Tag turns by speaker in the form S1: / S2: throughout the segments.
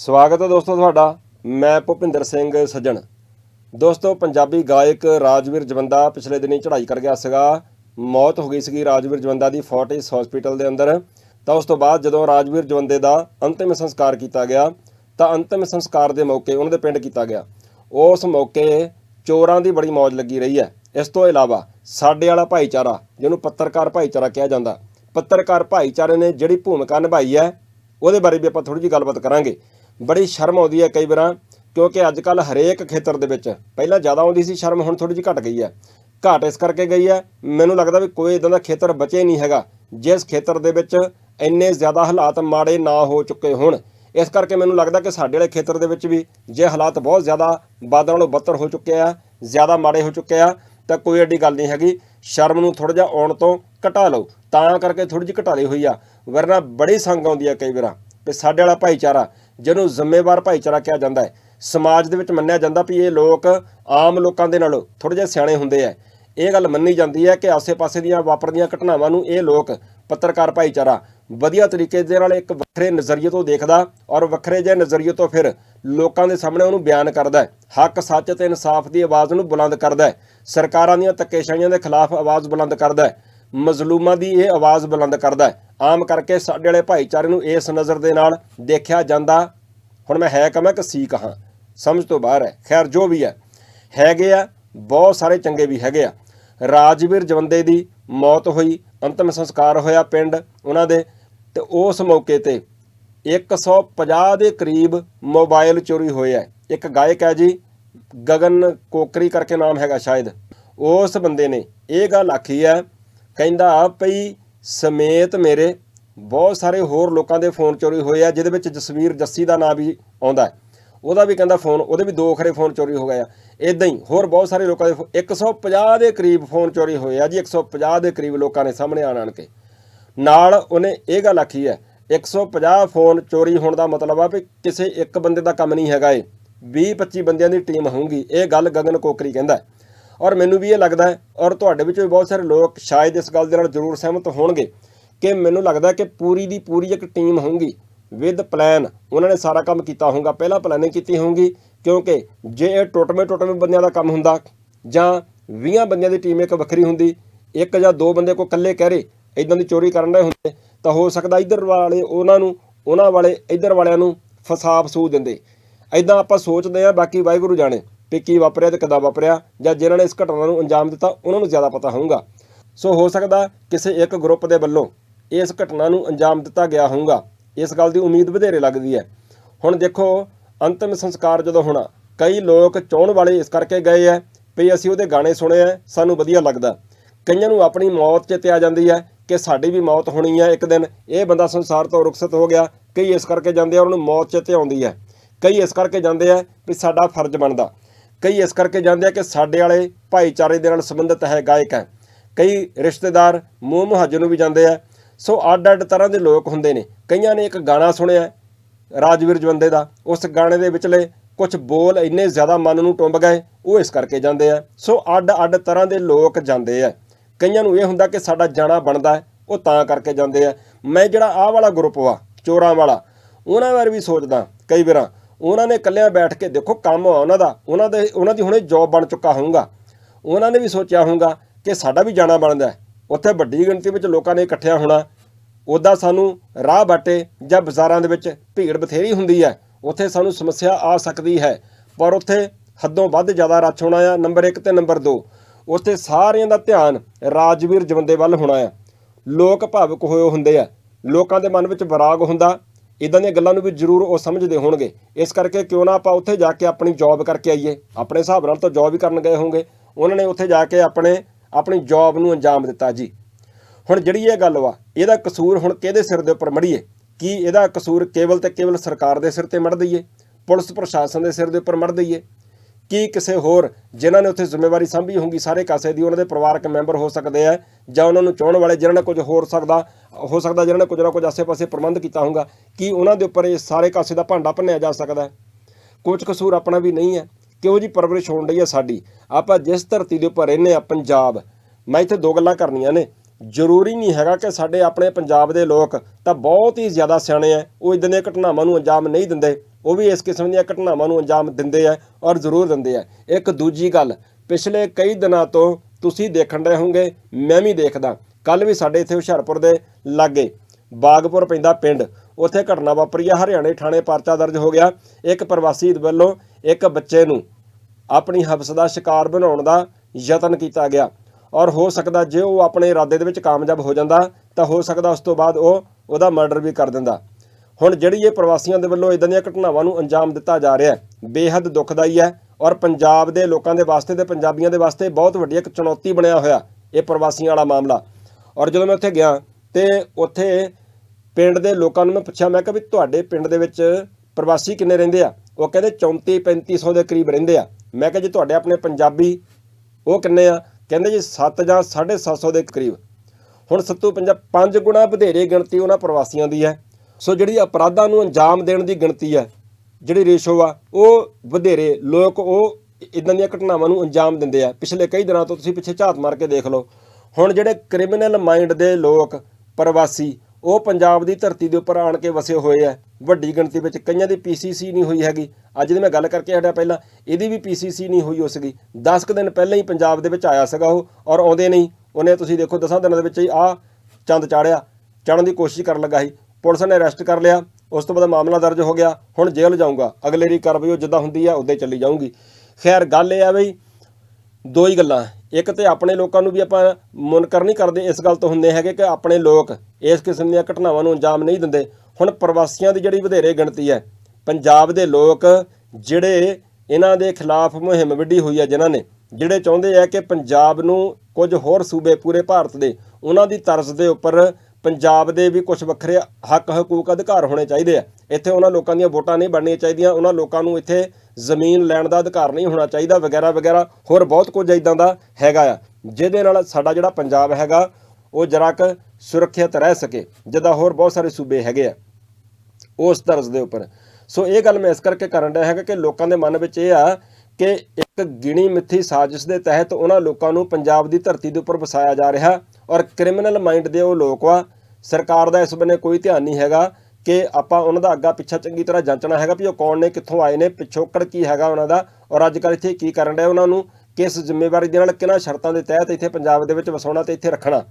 S1: ਸਵਾਗਤ ਹੈ ਦੋਸਤੋ ਤੁਹਾਡਾ। ਮੈਂ ਭੁਪਿੰਦਰ ਸਿੰਘ ਸੱਜਣ। ਦੋਸਤੋ, ਪੰਜਾਬੀ ਗਾਇਕ ਰਾਜਵੀਰ ਜਵੰਦਾ ਪਿਛਲੇ ਦਿਨੀ ਚੜ੍ਹਾਈ ਕਰ ਗਿਆ ਸੀਗਾ। ਮੌਤ ਹੋ ਗਈ ਸੀਗੀ ਰਾਜਵੀਰ ਜਵੰਦਾ ਦੀ ਫੋਰਟਿਸ ਹਸਪੀਟਲ ਦੇ ਅੰਦਰ। ਤਾਂ ਉਸ ਤੋਂ ਬਾਅਦ ਜਦੋਂ ਰਾਜਵੀਰ ਜਵੰਦੇ ਦਾ ਅੰਤਿਮ ਸੰਸਕਾਰ ਕੀਤਾ ਗਿਆ, ਤਾਂ ਅੰਤਿਮ ਸੰਸਕਾਰ ਦੇ ਮੌਕੇ ਉਹਨਾਂ ਦੇ ਪਿੰਡ ਕੀਤਾ ਗਿਆ। ਉਸ ਮੌਕੇ ਚੋਰਾਂ ਦੀ ਬੜੀ ਮੌਜ ਲੱਗੀ ਰਹੀ ਹੈ। ਇਸ ਤੋਂ ਇਲਾਵਾ ਸਾਡੇ ਵਾਲਾ ਭਾਈਚਾਰਾ, ਜਿਹਨੂੰ ਪੱਤਰਕਾਰ ਭਾਈਚਾਰਾ ਕਿਹਾ ਜਾਂਦਾ, ਪੱਤਰਕਾਰ ਭਾਈਚਾਰੇ ਨੇ ਜਿਹੜੀ ਭੂਮਿਕਾ ਨਿਭਾਈ ਹੈ, ਉਹਦੇ ਬਾਰੇ ਵੀ ਆਪਾਂ ਥੋੜੀ ਜਿਹੀ ਗੱਲਬਾਤ ਕਰਾਂਗੇ। ਬੜੀ ਸ਼ਰਮ ਆਉਂਦੀ ਹੈ ਕਈ ਵਾਰਾਂ, ਕਿਉਂਕਿ ਅੱਜ ਕੱਲ ਹਰੇਕ ਖੇਤਰ ਦੇ ਵਿੱਚ ਪਹਿਲਾਂ ਜ਼ਿਆਦਾ ਆਉਂਦੀ ਸੀ, ਸ਼ਰਮ ਹੁਣ ਥੋੜੀ ਜਿਹੀ ਘਟ ਗਈ ਹੈ। ਘਾਟ ਇਸ ਕਰਕੇ ਗਈ ਹੈ, ਮੈਨੂੰ ਲੱਗਦਾ ਵੀ ਕੋਈ ਇਦਾਂ ਦਾ ਖੇਤਰ ਬਚੇ ਨਹੀਂ ਹੈਗਾ, ਜਿਸ ਖੇਤਰ ਦੇ ਵਿੱਚ ਇੰਨੇ ਜ਼ਿਆਦਾ ਹਾਲਾਤ ਮਾੜੇ ਨਾ ਹੋ ਚੁੱਕੇ ਹੋਣ। ਇਸ ਕਰਕੇ ਮੈਨੂੰ ਲੱਗਦਾ ਕਿ ਸਾਡੇ ਵਾਲੇ ਖੇਤਰ ਦੇ ਵਿੱਚ ਵੀ ਜੇ ਹਾਲਾਤ ਬਹੁਤ ਜ਼ਿਆਦਾ ਬਾਦਾਂ ਨਾਲੋਂ ਬੱਤਰ ਹੋ ਚੁੱਕੇ ਆ, ਜ਼ਿਆਦਾ ਮਾੜੇ ਹੋ ਚੁੱਕੇ ਆ, ਤਾਂ ਕੋਈ ਐਡੀ ਗੱਲ ਨਹੀਂ ਹੈਗੀ। ਸ਼ਰਮ ਨੂੰ ਥੋੜਾ ਜਿਹਾ ਆਉਣ ਤੋਂ ਘਟਾ ਲਓ, ਤਾਂ ਕਰਕੇ ਥੋੜੀ ਜਿਹੀ ਘਟਾਲੀ ਹੋਈ ਆ। ਵਰਨਾ ਬੜੀ ਸੰਗ ਆਉਂਦੀ ਆ ਕਈ ਵਾਰਾਂ ਤੇ ਸਾਡੇ ਵਾਲਾ ਭਾਈਚਾਰਾ ਜਿਹਨੂੰ ਜ਼ਿੰਮੇਵਾਰ ਭਾਈਚਾਰਾ ਕਿਹਾ ਜਾਂਦਾ ਹੈ। ਸਮਾਜ ਦੇ ਵਿੱਚ ਮੰਨਿਆ ਜਾਂਦਾ ਵੀ ਇਹ ਲੋਕ ਆਮ ਲੋਕਾਂ ਦੇ ਨਾਲੋਂ ਥੋੜੇ ਜਿਹਾ ਸਿਆਣੇ ਹੁੰਦੇ ਆ। ਇਹ ਗੱਲ ਮੰਨੀ ਜਾਂਦੀ ਹੈ ਕਿ ਆਸੇ-ਪਾਸੇ ਦੀਆਂ ਵਾਪਰਦੀਆਂ ਘਟਨਾਵਾਂ ਨੂੰ ਇਹ ਲੋਕ ਪੱਤਰਕਾਰ ਭਾਈਚਾਰਾ ਵਧੀਆ ਤਰੀਕੇ ਦੇ ਨਾਲ ਇੱਕ ਵੱਖਰੇ ਨਜ਼ਰੀਏ ਤੋਂ ਦੇਖਦਾ ਔਰ ਵੱਖਰੇ ਜਿਹੇ ਨਜ਼ਰੀਏ ਤੋਂ ਫਿਰ ਲੋਕਾਂ ਦੇ ਸਾਹਮਣੇ ਉਹਨੂੰ ਬਿਆਨ ਕਰਦਾ ਹੈ। ਹੱਕ, ਸੱਚ ਤੇ ਇਨਸਾਫ ਦੀ ਆਵਾਜ਼ ਨੂੰ ਬੁਲੰਦ ਕਰਦਾ ਹੈ। ਸਰਕਾਰਾਂ ਦੀਆਂ ਧੱਕੇਸ਼ਾਹੀਆਂ ਦੇ ਖਿਲਾਫ ਆਵਾਜ਼ ਬੁਲੰਦ ਕਰਦਾ ਹੈ। ਮਜ਼ਲੂਮਾਂ ਦੀ ਇਹ ਆਵਾਜ਼ ਬੁਲੰਦ ਕਰਦਾ ਹੈ। ਆਮ ਕਰਕੇ ਸਾਡੇ ਵਾਲੇ ਭਾਈਚਾਰੇ ਨੂੰ ਇਸ ਨਜ਼ਰ ਦੇ ਨਾਲ ਦੇਖਿਆ ਜਾਂਦਾ। ਹੁਣ ਮੈਂ ਹੈ ਕਹਾਂ ਕਿ ਸੀ ਕਹਾਂ? ਸਮਝ ਤੋਂ ਬਾਹਰ ਹੈ। ਖੈਰ, ਜੋ ਵੀ ਹੈ, ਹੈਗੇ ਆ, ਬਹੁਤ ਸਾਰੇ ਚੰਗੇ ਵੀ ਹੈਗੇ ਆ। ਰਾਜਵੀਰ ਜਵੰਦੇ ਦੀ ਮੌਤ ਹੋਈ, ਅੰਤਮ ਸੰਸਕਾਰ ਹੋਇਆ ਪਿੰਡ ਉਹਨਾਂ ਦੇ ਤੇ ਉਸ ਮੌਕੇ ਤੇ 150 ਦੇ ਕਰੀਬ ਮੋਬਾਈਲ ਚੋਰੀ ਹੋਏ ਆ। ਇੱਕ ਗਾਇਕ ਹੈ ਜੀ, ਗਗਨ ਕੋਕਰੀ ਕਰਕੇ ਨਾਮ ਹੈਗਾ ਸ਼ਾਇਦ। ਉਸ ਬੰਦੇ ਨੇ ਇਹ ਗੱਲ ਆਖੀ ਹੈ ਕਹਿੰਦਾ ਪਈ ਸਮੇਤ ਮੇਰੇ ਬਹੁਤ ਸਾਰੇ ਹੋਰ ਲੋਕਾਂ ਦੇ ਫੋਨ ਚੋਰੀ ਹੋਏ ਆ, ਜਿਹਦੇ ਵਿੱਚ ਜਸਵੀਰ ਜੱਸੀ ਦਾ ਨਾਂ ਵੀ ਆਉਂਦਾ ਹੈ। ਉਹਦਾ ਵੀ ਕਹਿੰਦਾ ਫੋਨ, ਉਹਦੇ ਵੀ ਦੋ ਖਰੇ ਫੋਨ ਚੋਰੀ ਹੋ ਗਏ ਆ। ਇਦਾਂ ਹੀ ਹੋਰ ਬਹੁਤ ਸਾਰੇ ਲੋਕਾਂ ਦੇ ਫੋ- 150 ਦੇ ਕਰੀਬ ਫੋਨ ਚੋਰੀ ਹੋਏ ਆ ਜੀ 150 ਦੇ ਕਰੀਬ ਲੋਕਾਂ ਨੇ ਸਾਹਮਣੇ ਆਣ ਆਣ ਕੇ। ਨਾਲ ਉਹਨੇ ਇਹ ਗੱਲ ਆਖੀ ਹੈ 150 ਫੋਨ ਚੋਰੀ ਹੋਣ ਦਾ ਮਤਲਬ ਆ ਵੀ ਕਿਸੇ ਇੱਕ ਬੰਦੇ ਦਾ ਕੰਮ ਨਹੀਂ ਹੈਗਾ ਏ 20 25 ਬੰਦਿਆਂ ਦੀ ਟੀਮ ਹੋਊਗੀ, ਇਹ ਗੱਲ ਗਗਨ ਕੋਕਰੀ ਕਹਿੰਦਾ ਔਰ ਮੈਨੂੰ ਵੀ ਇਹ ਲੱਗਦਾ ਹੈ, ਔਰ ਤੁਹਾਡੇ ਵਿੱਚੋਂ ਵੀ ਬਹੁਤ ਸਾਰੇ ਲੋਕ ਸ਼ਾਇਦ ਇਸ ਗੱਲ ਦੇ ਨਾਲ ਜ਼ਰੂਰ ਸਹਿਮਤ ਹੋਣਗੇ ਕਿ ਮੈਨੂੰ ਲੱਗਦਾ ਕਿ ਪੂਰੀ ਦੀ ਪੂਰੀ ਇੱਕ ਟੀਮ ਹੋਊਗੀ ਵਿਦ ਪਲਾਨ ਉਹਨਾਂ ਨੇ ਸਾਰਾ ਕੰਮ ਕੀਤਾ ਹੋਊਗਾ, ਪਹਿਲਾਂ ਪਲਾਨਿੰਗ ਕੀਤੀ ਹੋਊਗੀ, ਕਿਉਂਕਿ ਜੇ ਇਹ ਟੋਟਮੇ ਟੋਟਮੇ ਬੰਦਿਆਂ ਦਾ ਕੰਮ ਹੁੰਦਾ, ਜਾਂ 20 ਬੰਦਿਆਂ ਦੀ ਟੀਮ ਇੱਕ ਵੱਖਰੀ ਹੁੰਦੀ, ਇੱਕ ਜਾਂ ਦੋ ਬੰਦੇ ਕੋ ਇਕੱਲੇ ਕਹਿ ਰਹੇ ਇਦਾਂ ਦੀ ਚੋਰੀ ਕਰਨ ਦੇ ਹੁੰਦੇ, ਤਾਂ ਹੋ ਸਕਦਾ ਇੱਧਰ ਵਾਲੇ ਉਹਨਾਂ ਨੂੰ, ਉਹਨਾਂ ਵਾਲੇ ਇੱਧਰ ਵਾਲਿਆਂ ਨੂੰ ਫਸਾ ਫਸੂ ਦਿੰਦੇ। ਇਦਾਂ ਆਪਾਂ ਸੋਚਦੇ ਆ ਬਾਕੀ ਵਾਹਿਗੁਰੂ ਜਾਣੇ। ਵੀ ਕੀ ਵਾਪਰਿਆ ਤੇ ਕਦਾ ਵਾਪਰਿਆ, ਜਾਂ ਜਿਨ੍ਹਾਂ ਨੇ ਇਸ ਘਟਨਾ ਨੂੰ ਅੰਜਾਮ ਦਿੱਤਾ, ਉਹਨਾਂ ਨੂੰ ਜ਼ਿਆਦਾ ਪਤਾ ਹੋਊਗਾ। ਸੋ ਹੋ ਸਕਦਾ ਕਿਸੇ ਇੱਕ ਗਰੁੱਪ ਦੇ ਵੱਲੋਂ ਇਸ ਘਟਨਾ ਨੂੰ ਅੰਜਾਮ ਦਿੱਤਾ ਗਿਆ ਹੋਊਗਾ। ਇਸ ਗੱਲ ਦੀ ਉਮੀਦ ਵਧੇਰੇ ਲੱਗਦੀ ਹੈ। ਹੁਣ ਦੇਖੋ, ਅੰਤਿਮ ਸੰਸਕਾਰ ਜਦੋਂ ਹੋਣਾ, ਕਈ ਲੋਕ ਚਾਹਣ ਵਾਲੇ ਇਸ ਕਰਕੇ ਗਏ ਆ ਵੀ ਅਸੀਂ ਉਹਦੇ ਗਾਣੇ ਸੁਣੇ ਆ ਸਾਨੂੰ ਵਧੀਆ ਲੱਗਦਾ। ਕਈਆਂ ਨੂੰ ਆਪਣੀ ਮੌਤ ਚੇਤੇ ਆ ਜਾਂਦੀ ਹੈ ਕਿ ਸਾਡੀ ਵੀ ਮੌਤ ਹੋਣੀ ਹੈ ਇੱਕ ਦਿਨ। ਇਹ ਬੰਦਾ ਸੰਸਾਰ ਤੋਂ ਰੁਖਸਤ ਹੋ ਗਿਆ, ਕਈ ਇਸ ਕਰਕੇ ਜਾਂਦੇ ਆ, ਉਹਨਾਂ ਨੂੰ ਮੌਤ ਚੇਤੇ ਆਉਂਦੀ ਹੈ। ਕਈ ਇਸ ਕਰਕੇ ਜਾਂਦੇ ਆ ਵੀ ਸਾਡਾ ਫਰਜ਼ ਬਣਦਾ। ਕਈ ਇਸ ਕਰਕੇ ਜਾਂਦੇ ਆ ਕਿ ਸਾਡੇ ਵਾਲੇ ਭਾਈਚਾਰੇ ਦੇ ਨਾਲ ਸੰਬੰਧਿਤ ਹੈ, ਗਾਇਕ ਹੈ। ਕਈ ਰਿਸ਼ਤੇਦਾਰ ਮੂੰਹ ਮੁਹਾਜੇ ਨੂੰ ਵੀ ਜਾਂਦੇ ਆ। ਸੋ ਅੱਡ ਅੱਡ ਤਰ੍ਹਾਂ ਦੇ ਲੋਕ ਹੁੰਦੇ ਨੇ। ਕਈਆਂ ਨੇ ਇੱਕ ਗਾਣਾ ਸੁਣਿਆ ਰਾਜਵੀਰ ਜਵੰਦੇ ਦਾ। ਉਸ ਗਾਣੇ ਦੇ ਵਿਚਲੇ ਕੁਝ ਬੋਲ ਇੰਨੇ ਜ਼ਿਆਦਾ ਮਨ ਨੂੰ ਟੁੰਬ ਗਏ, ਉਹ ਇਸ ਕਰਕੇ ਜਾਂਦੇ ਆ। ਸੋ ਅੱਡ ਅੱਡ ਤਰ੍ਹਾਂ ਦੇ ਲੋਕ ਜਾਂਦੇ ਆ। ਕਈਆਂ ਨੂੰ ਇਹ ਹੁੰਦਾ ਕਿ ਸਾਡਾ ਜਾਣਾ ਬਣਦਾ ਹੈ, ਉਹ ਤਾਂ ਕਰਕੇ ਜਾਂਦੇ ਆ। ਮੈਂ ਜਿਹੜਾ ਆਹ ਵਾਲਾ ਗਰੁੱਪ ਵਾ, ਚੋਰਾਂ ਵਾਲਾ, ਉਹਨਾਂ ਬਾਰੇ ਵੀ ਸੋਚਦਾ, ਕਈ ਵਾਰਾਂ। ਉਹਨਾਂ ਨੇ ਇਕੱਲਿਆਂ ਬੈਠ ਕੇ ਦੇਖੋ ਕੰਮ ਆ ਉਹਨਾਂ ਦਾ, ਉਹਨਾਂ ਦੇ, ਉਹਨਾਂ ਦੀ ਹੁਣੇ ਜੌਬ ਬਣ ਚੁੱਕਾ ਹੋਊਗਾ। ਉਹਨਾਂ ਨੇ ਵੀ ਸੋਚਿਆ ਹੋਊਗਾ ਕਿ ਸਾਡਾ ਵੀ ਜਾਣਾ ਬਣਦਾ ਉੱਥੇ ਵੱਡੀ ਗਿਣਤੀ ਵਿੱਚ ਲੋਕਾਂ ਨੇ ਇਕੱਠਿਆ ਹੋਣਾ। ਉੱਦਾਂ ਸਾਨੂੰ ਰਾਹ ਬਾਟੇ ਜਾਂ ਬਾਜ਼ਾਰਾਂ ਦੇ ਵਿੱਚ ਭੀੜ ਬਥੇਰੀ ਹੁੰਦੀ ਹੈ। ਉੱਥੇ ਸਾਨੂੰ ਸਮੱਸਿਆ ਆ ਸਕਦੀ ਹੈ। ਪਰ ਉੱਥੇ ਹੱਦੋਂ ਵੱਧ ਜ਼ਿਆਦਾ ਰੱਛ ਹੋਣਾ ਆ, ਨੰਬਰ 1 ਤੇ ਨੰਬਰ 2 ਉੱਥੇ ਸਾਰਿਆਂ ਦਾ ਧਿਆਨ ਰਾਜਵੀਰ ਜਵੰਦੇ ਵੱਲ ਹੋਣਾ ਆ। ਲੋਕ ਭਾਵੁਕ ਹੋਏ ਹੁੰਦੇ ਆ। ਲੋਕਾਂ ਦੇ ਮਨ ਵਿੱਚ ਵਿਰਾਗ ਹੁੰਦਾ। ਇਦਾਂ ਦੀਆਂ ਗੱਲਾਂ ਨੂੰ ਵੀ ਜ਼ਰੂਰ ਉਹ ਸਮਝਦੇ ਹੋਣਗੇ। ਇਸ ਕਰਕੇ ਕਿਉਂ ਨਾ ਆਪਾਂ ਉੱਥੇ ਜਾ ਕੇ ਆਪਣੀ ਜੌਬ ਕਰਕੇ ਆਈਏ। ਆਪਣੇ ਹਿਸਾਬ ਨਾਲ ਤਾਂ ਜੌਬ ਹੀ ਕਰਨ ਗਏ ਹੋਣਗੇ। ਉਹਨਾਂ ਨੇ ਉੱਥੇ ਜਾ ਕੇ ਆਪਣੇ, ਆਪਣੀ ਜੌਬ ਨੂੰ ਅੰਜਾਮ ਦਿੱਤਾ ਜੀ। ਹੁਣ ਜਿਹੜੀ ਇਹ ਗੱਲ ਵਾ, ਇਹਦਾ ਕਸੂਰ ਹੁਣ ਕਿਹਦੇ ਸਿਰ ਦੇ ਉੱਪਰ ਮੜੀਏ? ਕੀ ਇਹਦਾ ਕਸੂਰ ਕੇਵਲ ਤੇ ਕੇਵਲ ਸਰਕਾਰ ਦੇ ਸਿਰ ਤੇ ਮੜ ਦਈਏ? ਪੁਲਿਸ ਪ੍ਰਸ਼ਾਸਨ ਦੇ ਸਿਰ ਦੇ ਉੱਪਰ ਮੜ ਦਈਏ? ਕੀ ਕਿਸੇ ਹੋਰ ਜਿਨ੍ਹਾਂ ਨੇ ਉੱਥੇ ਜ਼ਿੰਮੇਵਾਰੀ ਸੰਭੀ ਹੋਊਗੀ, ਸਾਰੇ ਕਾਸੇ ਦੀ ਉਹਨਾਂ ਦੇ ਪਰਿਵਾਰਕ ਮੈਂਬਰ ਹੋ ਸਕਦੇ ਆ ਜਾਂ ਉਹਨਾਂ ਨੂੰ ਚਾਹਣ ਵਾਲੇ ਜਿਨ੍ਹਾਂ ਨੇ ਕੁਝ ਹੋਰ ਸਕਦਾ, ਹੋ ਸਕਦਾ ਜਿਨ੍ਹਾਂ ਨੇ ਕੁਝ ਨਾ ਕੁਝ ਆਸੇ-ਪਾਸੇ ਪ੍ਰਬੰਧ ਕੀਤਾ ਹੋਊਗਾ, ਕੀ ਉਹਨਾਂ ਦੇ ਉੱਪਰ ਇਹ ਸਾਰੇ ਕਾਸੇ ਦਾ ਭਾਂਡਾ ਭੰਨਿਆ ਜਾ ਸਕਦਾ? ਹੈ ਕੁਝ ਕਸੂਰ ਆਪਣਾ ਵੀ ਨਹੀਂ ਹੈ। ਕਿਉਂ ਜੀ ਪਰਵਰਿਸ਼ ਹੋਣ ਰਹੀ ਹੈ ਸਾਡੀ? ਆਪਾਂ ਜਿਸ ਧਰਤੀ ਦੇ ਉੱਪਰ ਰਹਿੰਦੇ ਆ ਪੰਜਾਬ, ਮੈਂ ਇੱਥੇ ਦੋ ਗੱਲਾਂ ਕਰਨੀਆਂ ਨੇ। ਜ਼ਰੂਰੀ ਨਹੀਂ ਹੈਗਾ ਕਿ ਸਾਡੇ ਆਪਣੇ ਪੰਜਾਬ ਦੇ ਲੋਕ ਤਾਂ ਬਹੁਤ ਹੀ ਜ਼ਿਆਦਾ ਸਿਆਣੇ ਆ ਉਹ ਇਦਾਂ ਦੀਆਂ ਘਟਨਾਵਾਂ ਨੂੰ ਅੰਜਾਮ ਨਹੀਂ ਦਿੰਦੇ। ਉਹ ਵੀ ਇਸ ਕਿਸਮ ਦੀਆਂ ਘਟਨਾਵਾਂ ਨੂੰ ਅੰਜਾਮ ਦਿੰਦੇ ਆ ਔਰ ਜ਼ਰੂਰ ਦਿੰਦੇ ਆ ਇੱਕ ਦੂਜੀ ਗੱਲ, ਪਿਛਲੇ ਕਈ ਦਿਨਾਂ ਤੋਂ ਤੁਸੀਂ ਦੇਖਣ ਰਹੇ ਹੋਵੋਗੇ, ਮੈਂ ਵੀ ਦੇਖਦਾ। ਕੱਲ ਵੀ ਸਾਡੇ ਇੱਥੇ ਹੁਸ਼ਿਆਰਪੁਰ ਦੇ ਲਾਗੇ ਬਾਗਪੁਰ ਪੈਂਦਾ ਪਿੰਡ। ਉੱਥੇ ਘਟਨਾ ਵਾਪਰੀ ਆ। ਹਰਿਆਣੇ ਥਾਣੇ ਪਰਚਾ ਦਰਜ ਹੋ ਗਿਆ। ਇੱਕ ਪ੍ਰਵਾਸੀ ਵੱਲੋਂ ਇੱਕ ਬੱਚੇ ਨੂੰ ਆਪਣੀ ਹਵਸ ਦਾ ਸ਼ਿਕਾਰ ਬਣਾਉਣ ਦਾ ਯਤਨ ਕੀਤਾ ਗਿਆ। ਔਰ ਹੋ ਸਕਦਾ ਜੇ ਉਹ ਆਪਣੇ ਇਰਾਦੇ ਦੇ ਵਿੱਚ ਕਾਮਯਾਬ ਹੋ ਜਾਂਦਾ, ਤਾਂ ਹੋ ਸਕਦਾ ਉਸ ਤੋਂ ਬਾਅਦ ਉਹ ਉਹਦਾ ਮਰਡਰ ਵੀ ਕਰ ਦਿੰਦਾ। ਹੁਣ ਜਿਹੜੀ ਇਹ ਪ੍ਰਵਾਸੀਆਂ ਦੇ ਵੱਲੋਂ ਇਦਾਂ ਦੀਆਂ ਘਟਨਾਵਾਂ ਨੂੰ ਅੰਜਾਮ ਦਿੱਤਾ ਜਾ ਰਿਹਾ ਹੈ, ਬੇਹੱਦ ਦੁਖਦਾਈ ਹੈ ਔਰ ਪੰਜਾਬ ਦੇ ਲੋਕਾਂ ਦੇ ਵਾਸਤੇ ਤੇ ਪੰਜਾਬੀਆਂ ਦੇ ਵਾਸਤੇ ਬਹੁਤ ਵੱਡੀ ਇੱਕ ਚੁਣੌਤੀ ਬਣਿਆ ਹੋਇਆ ਇਹ ਪ੍ਰਵਾਸੀਆਂ ਵਾਲਾ ਮਾਮਲਾ। ਔਰ ਜਦੋਂ ਮੈਂ ਉੱਥੇ ਗਿਆ ਤੇ ਉੱਥੇ ਪਿੰਡ ਦੇ ਲੋਕਾਂ ਨੂੰ ਮੈਂ ਪੁੱਛਿਆ, ਮੈਂ ਕਿਹਾ ਵੀ ਤੁਹਾਡੇ ਪਿੰਡ ਦੇ ਵਿੱਚ ਪ੍ਰਵਾਸੀ ਕਿੰਨੇ ਰਹਿੰਦੇ ਆ? ਉਹ ਕਹਿੰਦੇ 34 3500 ਦੇ ਕਰੀਬ ਰਹਿੰਦੇ ਆ। ਮੈਂ ਕਿਹਾ ਜੀ ਤੁਹਾਡੇ ਆਪਣੇ ਪੰਜਾਬੀ ਉਹ ਕਿੰਨੇ ਆ? ਕਹਿੰਦੇ ਜੀ 7 ਜਾਂ 750 ਦੇ ਕਰੀਬ। ਹੁਣ ਸੱਤੂ ਪੰਜਾਬ ਪੰਜ ਗੁਣਾ ਵਧੇਰੇ ਗਿਣਤੀ ਉਹਨਾਂ ਪ੍ਰਵਾਸੀਆਂ ਦੀ ਹੈ। ਸੋ ਜਿਹੜੀ ਅਪਰਾਧਾਂ ਨੂੰ ਅੰਜਾਮ ਦੇਣ ਦੀ ਗਿਣਤੀ ਹੈ, ਜਿਹੜੀ ਰੇਸ਼ੋ ਆ, ਉਹ ਵਧੇਰੇ ਲੋਕ ਉਹ ਇਦਾਂ ਦੀਆਂ ਘਟਨਾਵਾਂ ਨੂੰ ਅੰਜਾਮ ਦਿੰਦੇ ਆ। ਪਿਛਲੇ ਕਈ ਦਿਨਾਂ ਤੋਂ ਤੁਸੀਂ ਪਿੱਛੇ ਝਾਤ ਮਾਰ ਕੇ ਦੇਖ ਲਓ। ਹੁਣ ਜਿਹੜੇ ਕ੍ਰਿਮੀਨਲ ਮਾਈਂਡ ਦੇ ਲੋਕ, ਪ੍ਰਵਾਸੀ ਉਹ ਪੰਜਾਬ ਦੀ ਧਰਤੀ ਦੇ ਉੱਪਰ ਆਣ ਕੇ ਵਸੇ ਹੋਏ ਆ। ਵੱਡੀ ਗਿਣਤੀ ਵਿੱਚ ਕਈਆਂ ਦੀ ਪੀਸੀਸੀ ਨਹੀਂ ਹੋਈ ਹੈਗੀ। ਅੱਜ ਦੀ ਮੈਂ ਗੱਲ ਕਰਕੇ ਹਟਿਆ ਪਹਿਲਾਂ, ਇਹਦੀ ਵੀ ਪੀਸੀਸੀ ਨਹੀਂ ਹੋਈ ਉਸਗੀ 10 ਕੁ ਦਿਨ ਪਹਿਲਾਂ ਹੀ ਪੰਜਾਬ ਦੇ ਵਿੱਚ ਆਇਆ ਸੀਗਾ ਉਹ, ਔਰ ਆਉਂਦੇ ਨਹੀਂ। ਉਹਨੇ ਤੁਸੀਂ ਦੇਖੋ 10 ਦਿਨਾਂ ਦੇ ਵਿੱਚ ਹੀ ਆ ਚੰਦ ਚਾੜਿਆ। ਚੜਨ ਦੀ ਕੋਸ਼ਿਸ਼ ਕਰਨ ਲੱਗਾ ਸੀ। ਪੁਲਿਸ ਨੇ ਅਰੈਸਟ ਕਰ ਲਿਆ। ਉਸ ਤੋਂ ਬਾਅਦ ਮਾਮਲਾ ਦਰਜ ਹੋ ਗਿਆ। ਹੁਣ ਜੇਲ੍ਹ ਜਾਊਗਾ। ਅਗਲੇ ਦੀ ਕਾਰਵਾਈ ਉਹ ਜਿੱਦਾਂ ਹੁੰਦੀ ਆ ਉੱਦਾਂ ਹੀ ਚੱਲੀ ਜਾਊਗੀ। ਖੈਰ, ਗੱਲ ਇਹ ਆ ਬਈ ਦੋ ਹੀ ਗੱਲਾਂ। ਇੱਕ ਤੇ ਆਪਣੇ ਲੋਕਾਂ ਨੂੰ ਵੀ ਆਪਾਂ ਮੁਨਕਰ ਨਹੀਂ ਕਰਦੇ ਇਸ ਗੱਲ ਤੋਂ ਹੁੰਦੇ ਹੈਗੇ ਕਿ ਆਪਣੇ ਲੋਕ ਇਸ ਕਿਸਮ ਦੀਆਂ ਘਟਨਾਵਾਂ ਨੂੰ ਅੰਜਾਮ ਨਹੀਂ ਦਿੰਦੇ। ਹੁਣ ਪ੍ਰਵਾਸੀਆਂ ਦੀ ਜਿਹੜੀ ਵਧੇਰੇ ਗਿਣਤੀ ਹੈ, ਪੰਜਾਬ ਦੇ ਲੋਕ ਜਿਹੜੇ ਇਹਨਾਂ ਦੇ ਖਿਲਾਫ ਮੁਹਿੰਮ ਵਿੱਢੀ ਹੋਈ ਹੈ ਜਿਨ੍ਹਾਂ ਨੇ, ਜਿਹੜੇ ਚਾਹੁੰਦੇ ਆ ਕਿ ਪੰਜਾਬ ਨੂੰ ਕੁਝ ਹੋਰ ਸੂਬੇ ਪੂਰੇ ਭਾਰਤ ਦੇ, ਉਹਨਾਂ ਦੀ ਤਰਜ਼ ਦੇ ਉੱਪਰ ਪੰਜਾਬ ਦੇ ਵੀ ਕੁਝ ਵੱਖਰੇ ਹੱਕ, ਹਕੂਕ, ਅਧਿਕਾਰ ਹੋਣੇ ਚਾਹੀਦੇ ਆ। ਇੱਥੇ ਉਹਨਾਂ ਲੋਕਾਂ ਦੀਆਂ ਵੋਟਾਂ ਨਹੀਂ ਬਣਨੀਆਂ ਚਾਹੀਦੀਆਂ, ਉਹਨਾਂ ਲੋਕਾਂ ਨੂੰ ਇੱਥੇ ਜ਼ਮੀਨ ਲੈਣ ਦਾ ਅਧਿਕਾਰ ਨਹੀਂ ਹੋਣਾ ਚਾਹੀਦਾ, ਵਗੈਰਾ ਵਗੈਰਾ। ਹੋਰ ਬਹੁਤ ਕੁਝ ਇਦਾਂ ਦਾ ਹੈਗਾ ਆ, ਜਿਹਦੇ ਨਾਲ ਸਾਡਾ ਜਿਹੜਾ ਪੰਜਾਬ ਹੈਗਾ, ਉਹ ਜਰਾ ਕੁ ਸੁਰੱਖਿਅਤ ਰਹਿ ਸਕੇ, ਜਿੱਦਾਂ ਹੋਰ ਬਹੁਤ ਸਾਰੇ ਸੂਬੇ ਹੈਗੇ ਆ, ਉਸ ਤਰਜ਼ ਦੇ ਉੱਪਰ। ਸੋ ਇਹ ਗੱਲ ਮੈਂ ਇਸ ਕਰਕੇ ਕਰਨ ਰਿਹਾ ਹੈਗਾ ਕਿ ਲੋਕਾਂ ਦੇ ਮਨ ਵਿੱਚ ਇਹ ਆ ਕਿ ਇੱਕ ਗਿਣੀ ਮਿੱਥੀ ਸਾਜ਼ਿਸ਼ ਦੇ ਤਹਿਤ ਉਹਨਾਂ ਲੋਕਾਂ ਨੂੰ ਪੰਜਾਬ ਦੀ ਧਰਤੀ ਦੇ ਉੱਪਰ ਵਸਾਇਆ ਜਾ ਰਿਹਾ। ਔਰ ਕ੍ਰਿਮੀਨਲ ਮਾਈਂਡ ਦੇ ਉਹ ਲੋਕ ਆ, ਸਰਕਾਰ ਦਾ ਇਸ ਬੰਨੇ ਕੋਈ ਧਿਆਨ ਨਹੀਂ ਹੈਗਾ ਕਿ ਆਪਾਂ ਉਹਨਾਂ ਦਾ ਅੱਗਾ ਪਿੱਛਾ ਚੰਗੀ ਤਰ੍ਹਾਂ ਜਾਂਚਣਾ ਹੈਗਾ ਵੀ ਉਹ ਕੌਣ ਨੇ, ਕਿੱਥੋਂ ਆਏ ਨੇ ਪਿਛੋਕੜ ਕੀ ਹੈਗਾ ਉਹਨਾਂ ਦਾ ਔਰ ਅੱਜ ਕੱਲ੍ਹ ਇੱਥੇ ਕੀ ਕਰਨ ਰਿਹਾ ਉਹਨਾਂ ਨੂੰ ਕਿਸ ਜ਼ਿੰਮੇਵਾਰੀ ਦੇ ਨਾਲ ਕਿਹਨਾਂ ਸ਼ਰਤਾਂ ਦੇ ਤਹਿਤ ਇੱਥੇ ਪੰਜਾਬ ਦੇ ਵਿੱਚ ਵਸਾਉਣਾ ਤੇ ਇੱਥੇ ਰੱਖਣਾ।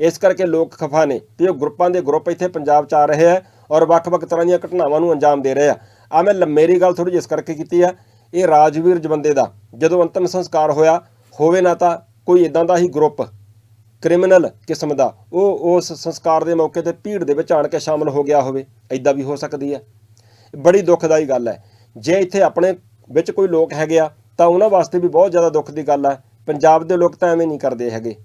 S1: ਇਸ ਕਰਕੇ ਲੋਕ ਖਫਾ ਨੇ ਵੀ ਉਹ ਗਰੁੱਪਾਂ ਦੇ ਗਰੁੱਪ ਇੱਥੇ ਪੰਜਾਬ 'ਚ ਆ ਰਹੇ ਆ ਔਰ ਵੱਖ-ਵੱਖ ਤਰ੍ਹਾਂ ਦੀਆਂ ਘਟਨਾਵਾਂ ਨੂੰ ਅੰਜਾਮ ਦੇ ਰਹੇ ਆ। ਆ ਮੈਂ ਲ- ਮੇਰੀ ਗੱਲ ਥੋੜੀ ਜਿਸ ਕਰਕੇ ਕੀਤੀ ਆ, ਇਹ ਰਾਜਵੀਰ ਜਵੰਦੇ ਦਾ ਜਦੋਂ ਅੰਤਮ ਸੰਸਕਾਰ ਹੋਇਆ, ਹੋਵੇ ਨਾ ਤਾਂ ਕੋਈ ਇਦਾਂ ਦਾ ਹੀ ਗਰੁੱਪ ਕ੍ਰਿਮੀਨਲ ਕਿਸਮ ਦਾ, ਉਹ ਉਸ ਸੰਸਕਾਰ ਦੇ ਮੌਕੇ ਤੇ ਭੀੜ ਦੇ ਵਿੱਚ ਆਣ ਕੇ ਸ਼ਾਮਲ ਹੋ ਗਿਆ ਹੋਵੇ ਐਦਾਂ ਵੀ ਹੋ ਸਕਦੀ ਹੈ। ਬੜੀ ਦੁੱਖਦਾਈ ਗੱਲ ਹੈ। ਜੇ ਇੱਥੇ ਆਪਣੇ ਵਿੱਚ ਕੋਈ ਲੋਕ ਹੈਗੇ ਆ, ਤਾਂ ਉਹਨਾਂ ਵਾਸਤੇ ਵੀ ਬਹੁਤ ਜ਼ਿਆਦਾ ਦੁੱਖ ਦੀ ਗੱਲ ਹੈ ਪੰਜਾਬ ਦੇ ਲੋਕ ਤਾਂ ਐਵੇਂ ਨਹੀਂ ਕਰਦੇ ਹੈਗੇ।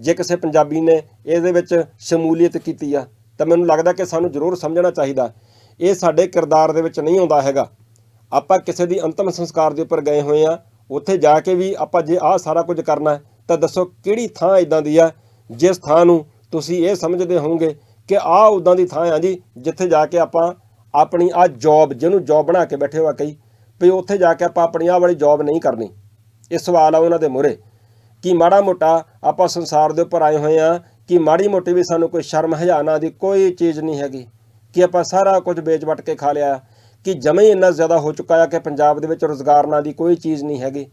S1: ਜੇ ਕਿਸੇ ਪੰਜਾਬੀ ਨੇ ਇਹਦੇ ਵਿੱਚ ਸ਼ਮੂਲੀਅਤ ਕੀਤੀ ਆ, ਤਾਂ ਮੈਨੂੰ ਲੱਗਦਾ ਕਿ ਸਾਨੂੰ ਜ਼ਰੂਰ ਸਮਝਣਾ ਚਾਹੀਦਾ। ਇਹ ਸਾਡੇ ਕਿਰਦਾਰ ਦੇ ਵਿੱਚ ਨਹੀਂ ਆਉਂਦਾ ਹੈਗਾ। ਆਪਾਂ ਕਿਸੇ ਦੀ ਅੰਤਮ ਸੰਸਕਾਰ ਦੇ ਉੱਪਰ ਗਏ ਹੋਏ ਆ, ਉੱਥੇ ਜਾ ਕੇ ਵੀ ਆਪਾਂ ਜੇ ਆਹ ਸਾਰਾ ਕੁਝ ਕਰਨਾ ਤਾਂ ਦੱਸੋ ਕਿਹੜੀ ਥਾਂ ਇਦਾਂ ਦੀ ਆ, ਜਿਸ ਥਾਂ ਨੂੰ ਤੁਸੀਂ ਇਹ ਸਮਝਦੇ ਹੋਵੋਗੇ ਕਿ ਆਹ ਉਦਾਂ ਦੀ ਥਾਂ ਆ ਜੀ, ਜਿੱਥੇ ਜਾ ਕੇ ਆਪਾਂ ਆਪਣੀ ਆ ਜੌਬ ਜਿਹਨੂੰ ਜੌਬ ਬਣਾ ਕੇ ਬੈਠੇ ਹੋ ਕਈ, ਵੀ ਉੱਥੇ ਜਾ ਕੇ ਆਪਾਂ ਆਪਣੀ ਆਹ ਵਾਲੀ ਜੌਬ ਨਹੀਂ ਕਰਨੀ। ਇਹ ਸਵਾਲ ਆ ਉਹਨਾਂ ਦੇ ਮੂਹਰੇ। ਕਿ ਮਾੜਾ ਮੋਟਾ ਆਪਾਂ ਸੰਸਾਰ ਦੇ ਉੱਪਰ ਆਏ ਹੋਏ ਆ, ਕਿ ਮਾੜੀ ਮੋਟੀ ਵੀ ਸਾਨੂੰ ਕੋਈ ਸ਼ਰਮ ਹਜ਼ਾਨਾ ਦੀ ਕੋਈ ਚੀਜ਼ ਨਹੀਂ ਹੈਗੀ, ਕਿ ਆਪਾਂ ਸਾਰਾ ਕੁਝ ਵੇਚ ਵਟ ਕੇ ਖਾ ਲਿਆ, ਕਿ ਜਮੇ ਇੰਨਾ ਜ਼ਿਆਦਾ ਹੋ ਚੁੱਕਾ ਆ ਕਿ ਪੰਜਾਬ ਦੇ ਵਿੱਚ ਰੋਜ਼ਗਾਰ ਨਾਂ ਦੀ ਕੋਈ ਚੀਜ਼ ਨਹੀਂ ਹੈਗੀ।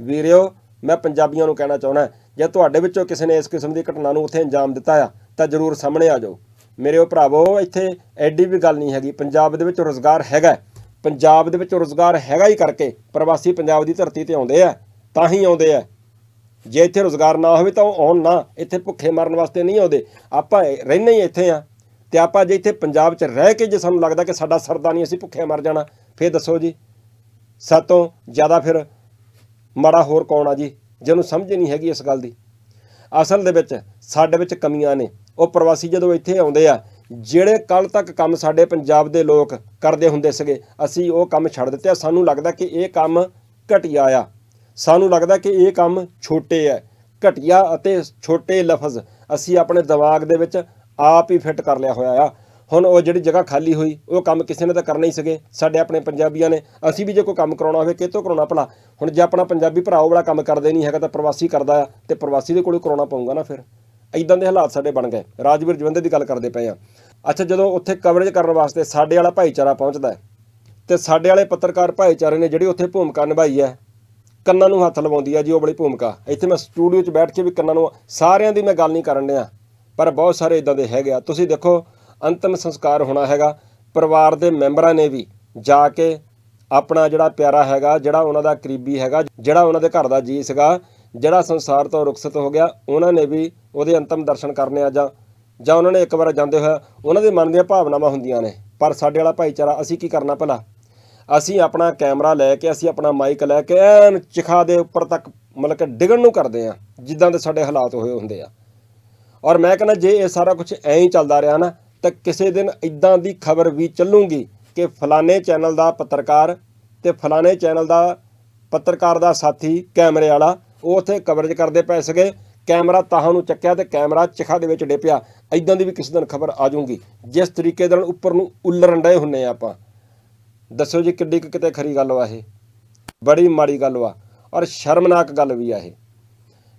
S1: ਵੀਰਿਓ ਮੈਂ ਪੰਜਾਬੀਆਂ ਨੂੰ ਕਹਿਣਾ ਚਾਹੁੰਦਾ ਜੇ ਤੁਹਾਡੇ ਵਿੱਚੋਂ ਕਿਸੇ ਨੇ ਇਸ ਕਿਸਮ ਦੀ ਘਟਨਾ ਨੂੰ ਉੱਥੇ ਅੰਜਾਮ ਦਿੱਤਾ ਆ, ਤਾਂ ਜ਼ਰੂਰ ਸਾਹਮਣੇ ਆ ਜਾਓ। ਮੇਰੇ ਉਹ ਭਰਾਵੋ, ਇੱਥੇ ਐਡੀ ਵੀ ਗੱਲ ਨਹੀਂ ਹੈਗੀ। ਪੰਜਾਬ ਦੇ ਵਿੱਚ ਰੋਜ਼ਗਾਰ ਹੈਗਾ ਪੰਜਾਬ ਦੇ ਵਿੱਚ ਰੋਜ਼ਗਾਰ ਹੈਗਾ ਹੀ ਕਰਕੇ ਪ੍ਰਵਾਸੀ ਪੰਜਾਬ ਦੀ ਧਰਤੀ ਤੇ ਆਉਂਦੇ ਆ, ਤਾਂ ਹੀ ਆਉਂਦੇ ਆ। ਜੇ ਇੱਥੇ ਰੋਜ਼ਗਾਰ ਨਾ ਹੋਵੇ ਤਾਂ ਉਹ ਆਉਣ ਨਾ, ਇੱਥੇ ਭੁੱਖੇ ਮਰਨ ਵਾਸਤੇ ਨਹੀਂ ਆਉਂਦੇ। ਆਪਾਂ ਰਹਿੰਦੇ ਹੀ ਇੱਥੇ ਆ। ਤੇ ਆਪਾਂ ਜੇ ਇੱਥੇ ਪੰਜਾਬ 'ਚ ਰਹਿ ਕੇ ਜੇ ਸਾਨੂੰ ਲੱਗਦਾ ਕਿ ਸਾਡਾ ਸਰਦਾ ਨਹੀਂ, ਅਸੀਂ ਭੁੱਖੇ ਮਰ ਜਾਣਾ, ਫੇਰ ਦੱਸੋ ਜੀ। ਸਾਤੋਂ ਜ਼ਿਆਦਾ ਫਿਰ ਮਾੜਾ ਹੋਰ ਕੌਣ ਆ ਜੀ? ਜਿਹਨੂੰ ਸਮਝ ਨਹੀਂ ਹੈਗੀ ਇਸ ਗੱਲ ਦੀ। ਅਸਲ ਦੇ ਵਿੱਚ ਸਾਡੇ ਵਿੱਚ ਕਮੀਆਂ ਨੇ। ਉਹ ਪ੍ਰਵਾਸੀ ਜਦੋਂ ਇੱਥੇ ਆਉਂਦੇ ਆ, ਜਿਹੜੇ ਕੱਲ ਤੱਕ ਕੰਮ ਸਾਡੇ ਪੰਜਾਬ ਦੇ ਲੋਕ ਕਰਦੇ ਹੁੰਦੇ ਸੀਗੇ, ਅਸੀਂ ਉਹ ਕੰਮ ਛੱਡ ਦਿੱਤੇ ਸਾਨੂੰ ਲੱਗਦਾ ਕਿ ਇਹ ਕੰਮ ਘਟੀਆ ਆ। ਸਾਨੂੰ ਲੱਗਦਾ ਕਿ ਇਹ ਕੰਮ ਛੋਟੇ ਆ। ਘਟੀਆ ਅਤੇ ਛੋਟੇ ਲਫ਼ਜ਼ ਅਸੀਂ ਆਪਣੇ ਦਿਮਾਗ ਦੇ ਵਿੱਚ ਆਪ ਹੀ ਫਿੱਟ ਕਰ ਲਿਆ ਹੋਇਆ ਆ। ਹੁਣ ਉਹ ਜਿਹੜੀ ਜਗ੍ਹਾ ਖਾਲੀ ਹੋਈ, ਉਹ ਕੰਮ ਕਿਸੇ ਨੇ ਤਾਂ ਕਰਨਾ ਹੀ ਸੀਗੇ। ਸਾਡੇ ਆਪਣੇ ਪੰਜਾਬੀਆਂ ਨੇ, ਅਸੀਂ ਵੀ ਜੇ ਕੋਈ ਕੰਮ ਕਰਾਉਣਾ ਹੋਵੇ ਕਿਤੋਂ ਕਰਾਉਣਾ ਭਲਾ? ਹੁਣ ਜੇ ਆਪਣਾ ਪੰਜਾਬੀ ਭਰਾ ਉਹ ਵਾਲਾ ਕੰਮ ਕਰਦੇ ਨਹੀਂ ਹੈਗਾ ਤਾਂ ਪ੍ਰਵਾਸੀ ਕਰਦਾ ਆ, ਤੇ ਪ੍ਰਵਾਸੀ ਦੇ ਕੋਲੋਂ ਕਰਾਉਣਾ ਪਊਗਾ ਨਾ ਫਿਰ। ਇਦਾਂ ਦੇ ਹਾਲਾਤ ਸਾਡੇ ਬਣ ਗਏ। ਰਾਜਵੀਰ ਜਵੰਦੇ ਦੀ ਗੱਲ ਕਰਦੇ ਪਏ ਆ। ਅੱਛਾ, ਜਦੋਂ ਉੱਥੇ ਕਵਰੇਜ ਕਰਨ ਵਾਸਤੇ ਸਾਡੇ ਵਾਲਾ ਭਾਈਚਾਰਾ ਪਹੁੰਚਦਾ ਹੈ, ਤੇ ਸਾਡੇ ਵਾਲੇ ਪੱਤਰਕਾਰ ਭਾਈਚਾਰੇ ਨੇ ਜਿਹੜੀ ਉੱਥੇ ਭੂਮਿਕਾ ਨਿਭਾਈ ਹੈ, ਕੰਨਾਂ ਨੂੰ ਹੱਥ ਲਵਾਉਂਦੀ ਹੈ ਜੀ ਉਹ ਬੜੀ ਭੂਮਿਕਾ। ਇੱਥੇ ਮੈਂ ਸਟੂਡੀਓ 'ਚ ਬੈਠ ਕੇ ਵੀ ਕੰਨਾਂ ਨੂੰ, ਸਾਰਿਆਂ ਦੀ ਮੈਂ ਗੱਲ ਨਹੀਂ ਕਰਨ ਡਿਆ, ਪਰ ਬਹੁਤ ਸਾਰੇ ਇਦਾਂ ਦੇ ਹੈਗੇ ਆ। ਤੁਸੀਂ ਦੇਖੋ ਅੰਤਮ ਸੰਸਕਾਰ ਹੋਣਾ ਹੈਗਾ। ਪਰਿਵਾਰ ਦੇ ਮੈਂਬਰਾਂ ਨੇ ਵੀ ਜਾ ਕੇ ਆਪਣਾ ਜਿਹੜਾ ਪਿਆਰਾ ਹੈਗਾ, ਜਿਹੜਾ ਉਹਨਾਂ ਦਾ ਕਰੀਬੀ ਹੈਗਾ, ਜਿਹੜਾ ਉਹਨਾਂ ਦੇ ਘਰ ਦਾ ਜੀ ਸੀਗਾ, ਜਿਹੜਾ ਸੰਸਾਰ ਤੋਂ ਰੁਖਸਤ ਹੋ ਗਿਆ, ਉਹਨਾਂ ਨੇ ਵੀ ਉਹਦੇ ਅੰਤਮ ਦਰਸ਼ਨ ਕਰਨੇ ਆ ਜਾਂ ਜਾਂ ਉਹਨਾਂ ਨੇ ਇੱਕ ਵਾਰ ਜਾਂਦੇ ਹੋਇਆ ਉਹਨਾਂ ਦੇ ਮਨ ਦੀਆਂ ਭਾਵਨਾਵਾਂ ਹੁੰਦੀਆਂ ਨੇ। ਪਰ ਸਾਡੇ ਵਾਲਾ ਭਾਈਚਾਰਾ, ਅਸੀਂ ਕੀ ਕਰਨਾ ਭਲਾ? ਅਸੀਂ ਆਪਣਾ ਕੈਮਰਾ ਲੈ ਕੇ, ਅਸੀਂ ਆਪਣਾ ਮਾਈਕ ਲੈ ਕੇ ਐਨ ਚਿਖਾ ਦੇ ਉੱਪਰ ਤੱਕ ਮਤਲਬ ਕਿ ਡਿੱਗਣ ਨੂੰ ਕਰਦੇ ਆ, ਜਿੱਦਾਂ ਦੇ ਸਾਡੇ ਹਾਲਾਤ ਹੋਏ ਹੁੰਦੇ ਆ। ਔਰ ਮੈਂ ਕਹਿੰਦਾ, ਜੇ ਇਹ ਸਾਰਾ ਕੁਝ ਐਂ ਹੀ ਚੱਲਦਾ ਰਿਹਾ ਨਾ ਤਾਂ ਕਿਸੇ ਦਿਨ ਇਦਾਂ ਦੀ ਖਬਰ ਵੀ ਚੱਲੂਗੀ ਕਿ ਫਲਾਣੇ ਚੈਨਲ ਦਾ ਪੱਤਰਕਾਰ ਤੇ ਫਲਾਣੇ ਚੈਨਲ ਦਾ ਪੱਤਰਕਾਰ ਦਾ ਸਾਥੀ ਕੈਮਰੇ ਵਾਲਾ, ਉਹ ਉੱਥੇ ਕਵਰੇਜ ਕਰਦੇ ਪਏ ਸੀਗੇ। ਕੈਮਰਾ ਤਾਹਾਂ ਨੂੰ ਚੱਕਿਆ ਤੇ ਕੈਮਰਾ ਚਿਖਾ ਦੇ ਵਿੱਚ ਡਿੱਪਿਆ। ਇਦਾਂ ਦੀ ਵੀ ਕਿਸੇ ਦਿਨ ਖਬਰ ਆ ਜਾਊਗੀ। ਜਿਸ ਤਰੀਕੇ ਦੇ ਨਾਲ ਉੱਪਰ ਨੂੰ ਉੱਲਰਨ ਡਏ ਹੁੰਨੇ ਆ ਆਪਾਂ। ਦੱਸੋ ਜੀ ਕਿੱਡੀ ਕਿਤੇ ਖਰੀ ਗੱਲ ਵਾ ਇਹ। ਬੜੀ ਮਾੜੀ ਗੱਲ ਵਾ। ਔਰ ਸ਼ਰਮਨਾਕ ਗੱਲ ਵੀ ਆ ਇਹ।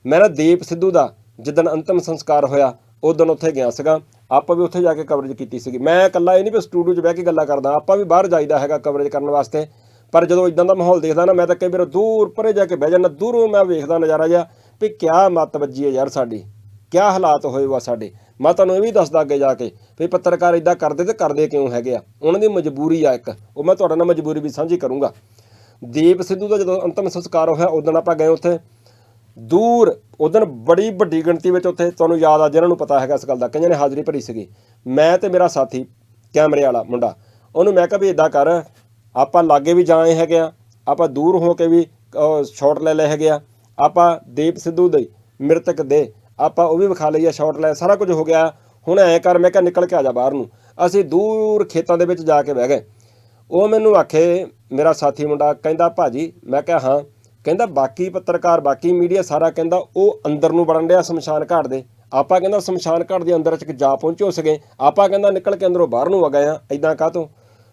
S1: ਮੈਂ ਨਾ ਦੀਪ ਸਿੱਧੂ ਦਾ ਜਿੱਦਣ ਅੰਤਮ ਸੰਸਕਾਰ ਹੋਇਆ ਉਦੋਂ ਉੱਥੇ ਗਿਆ ਸੀਗਾ। ਆਪਾਂ ਵੀ ਉੱਥੇ ਜਾ ਕੇ ਕਵਰੇਜ ਕੀਤੀ ਸੀਗੀ। ਮੈਂ ਇਕੱਲਾ ਇਹ ਨਹੀਂ ਵੀ ਸਟੂਡੀਓ 'ਚ ਬਹਿ ਕੇ ਗੱਲਾਂ ਕਰਦਾ, ਆਪਾਂ ਵੀ ਬਾਹਰ ਜਾਈਦਾ ਹੈਗਾ ਕਵਰੇਜ ਕਰਨ ਵਾਸਤੇ। ਪਰ ਜਦੋਂ ਇਦਾਂ ਦਾ ਮਾਹੌਲ ਦੇਖਦਾ ਨਾ, ਮੈਂ ਤਾਂ ਕਈ ਵਾਰ ਦੂਰ ਪਰੇ ਜਾ ਕੇ ਬਹਿ ਜਾਂਦਾ, ਦੂਰੋਂ ਮੈਂ ਵੇਖਦਾ ਨਜ਼ਾਰਾ ਜਿਹਾ ਵੀ ਕਿਆ ਮੱਤ ਵੱਜੀ ਹੈ ਯਾਰ ਸਾਡੀ, ਕਿਆ ਹਾਲਾਤ ਹੋਏ ਵਾ ਸਾਡੇ। ਮੈਂ ਤੁਹਾਨੂੰ ਇਹ ਵੀ ਦੱਸਦਾ ਅੱਗੇ ਜਾ ਕੇ ਵੀ ਪੱਤਰਕਾਰ ਇਦਾਂ ਕਰਦੇ ਤੇ ਕਰਦੇ ਕਿਉਂ ਹੈਗੇ ਆ? ਉਹਨਾਂ ਦੀ ਮਜਬੂਰੀ ਆ ਇੱਕ, ਉਹ ਮੈਂ ਤੁਹਾਡੇ ਨਾਲ ਮਜਬੂਰੀ ਵੀ ਸਾਂਝੀ ਕਰੂੰਗਾ। ਦੀਪ ਸਿੱਧੂ ਦਾ ਜਦੋਂ ਅੰਤਮ ਸੰਸਕਾਰ ਹੋਇਆ ਉਦੋਂ ਆਪਾਂ ਗਏ ਉੱਥੇ। ਦੂਰ ਉਦੋਂ ਬੜੀ ਵੱਡੀ ਗਿਣਤੀ ਵਿੱਚ ਉੱਥੇ ਤੁਹਾਨੂੰ ਯਾਦ ਆ ਜਿਹਨਾਂ ਨੂੰ ਪਤਾ ਹੈਗਾ ਇਸ ਗੱਲ ਦਾ, ਕਈਆਂ ਨੇ ਹਾਜ਼ਰੀ ਭਰੀ ਸੀਗੀ। ਮੈਂ ਤੇ ਮੇਰਾ ਸਾਥੀ, ਕੈਮਰੇ ਵਾਲਾ ਮੁੰਡਾ, ਉਹਨੂੰ ਮੈਂ ਕਿਹਾ ਵੀ ਇਦਾਂ ਕਰ, ਆਪਾਂ ਲਾਗੇ ਵੀ ਜਾਏ ਹੈਗੇ ਆ, ਆਪਾਂ ਦੂਰ ਹੋ ਕੇ ਵੀ ਸ਼ਾਟ ਲੈ ਲਏ ਹੈਗੇ ਆ, ਆਪਾਂ ਦੀਪ ਸਿੱਧੂ ਦੇ, ਮ੍ਰਿਤਕ ਦੇ, ਆਪਾਂ ਉਹ ਵੀ ਵਿਖਾ ਲਈਏ ਸ਼ਾਟ ਲੈ, ਸਾਰਾ ਕੁਝ ਹੋ ਗਿਆ, ਹੁਣ ਐ ਕਰ, ਮੈਂ ਕਿਹਾ ਨਿਕਲ ਕੇ ਆ ਜਾ ਬਾਹਰ ਨੂੰ। ਅਸੀਂ ਦੂਰ ਖੇਤਾਂ ਦੇ ਵਿੱਚ ਜਾ ਕੇ ਬਹਿ ਗਏ। ਉਹ ਮੈਨੂੰ ਆਖੇ, ਮੇਰਾ ਸਾਥੀ ਮੁੰਡਾ ਕਹਿੰਦਾ, ਭਾਜੀ, ਮੈਂ ਕਿਹਾ, ਹਾਂ। ਕਹਿੰਦਾ ਬਾਕੀ ਪੱਤਰਕਾਰ, ਬਾਕੀ ਮੀਡੀਆ ਸਾਰਾ ਕਹਿੰਦਾ ਉਹ ਅੰਦਰ ਨੂੰ ਵੜਨ ਡਿਆ ਸ਼ਮਸ਼ਾਨ ਘਾਟ ਦੇ। ਆਪਾਂ ਕਹਿੰਦਾ ਸ਼ਮਸ਼ਾਨ ਘਾਟ ਦੇ ਅੰਦਰ ਚ ਜਾ ਪਹੁੰਚੋ ਸਕੇ। ਆਪਾਂ ਕਹਿੰਦਾ ਨਿਕਲ ਕੇ ਅੰਦਰੋਂ ਬਾਹਰ ਨੂੰ ਆ ਗਏ ਆ ਐਦਾਂ ਕਾਹਤੋਂ?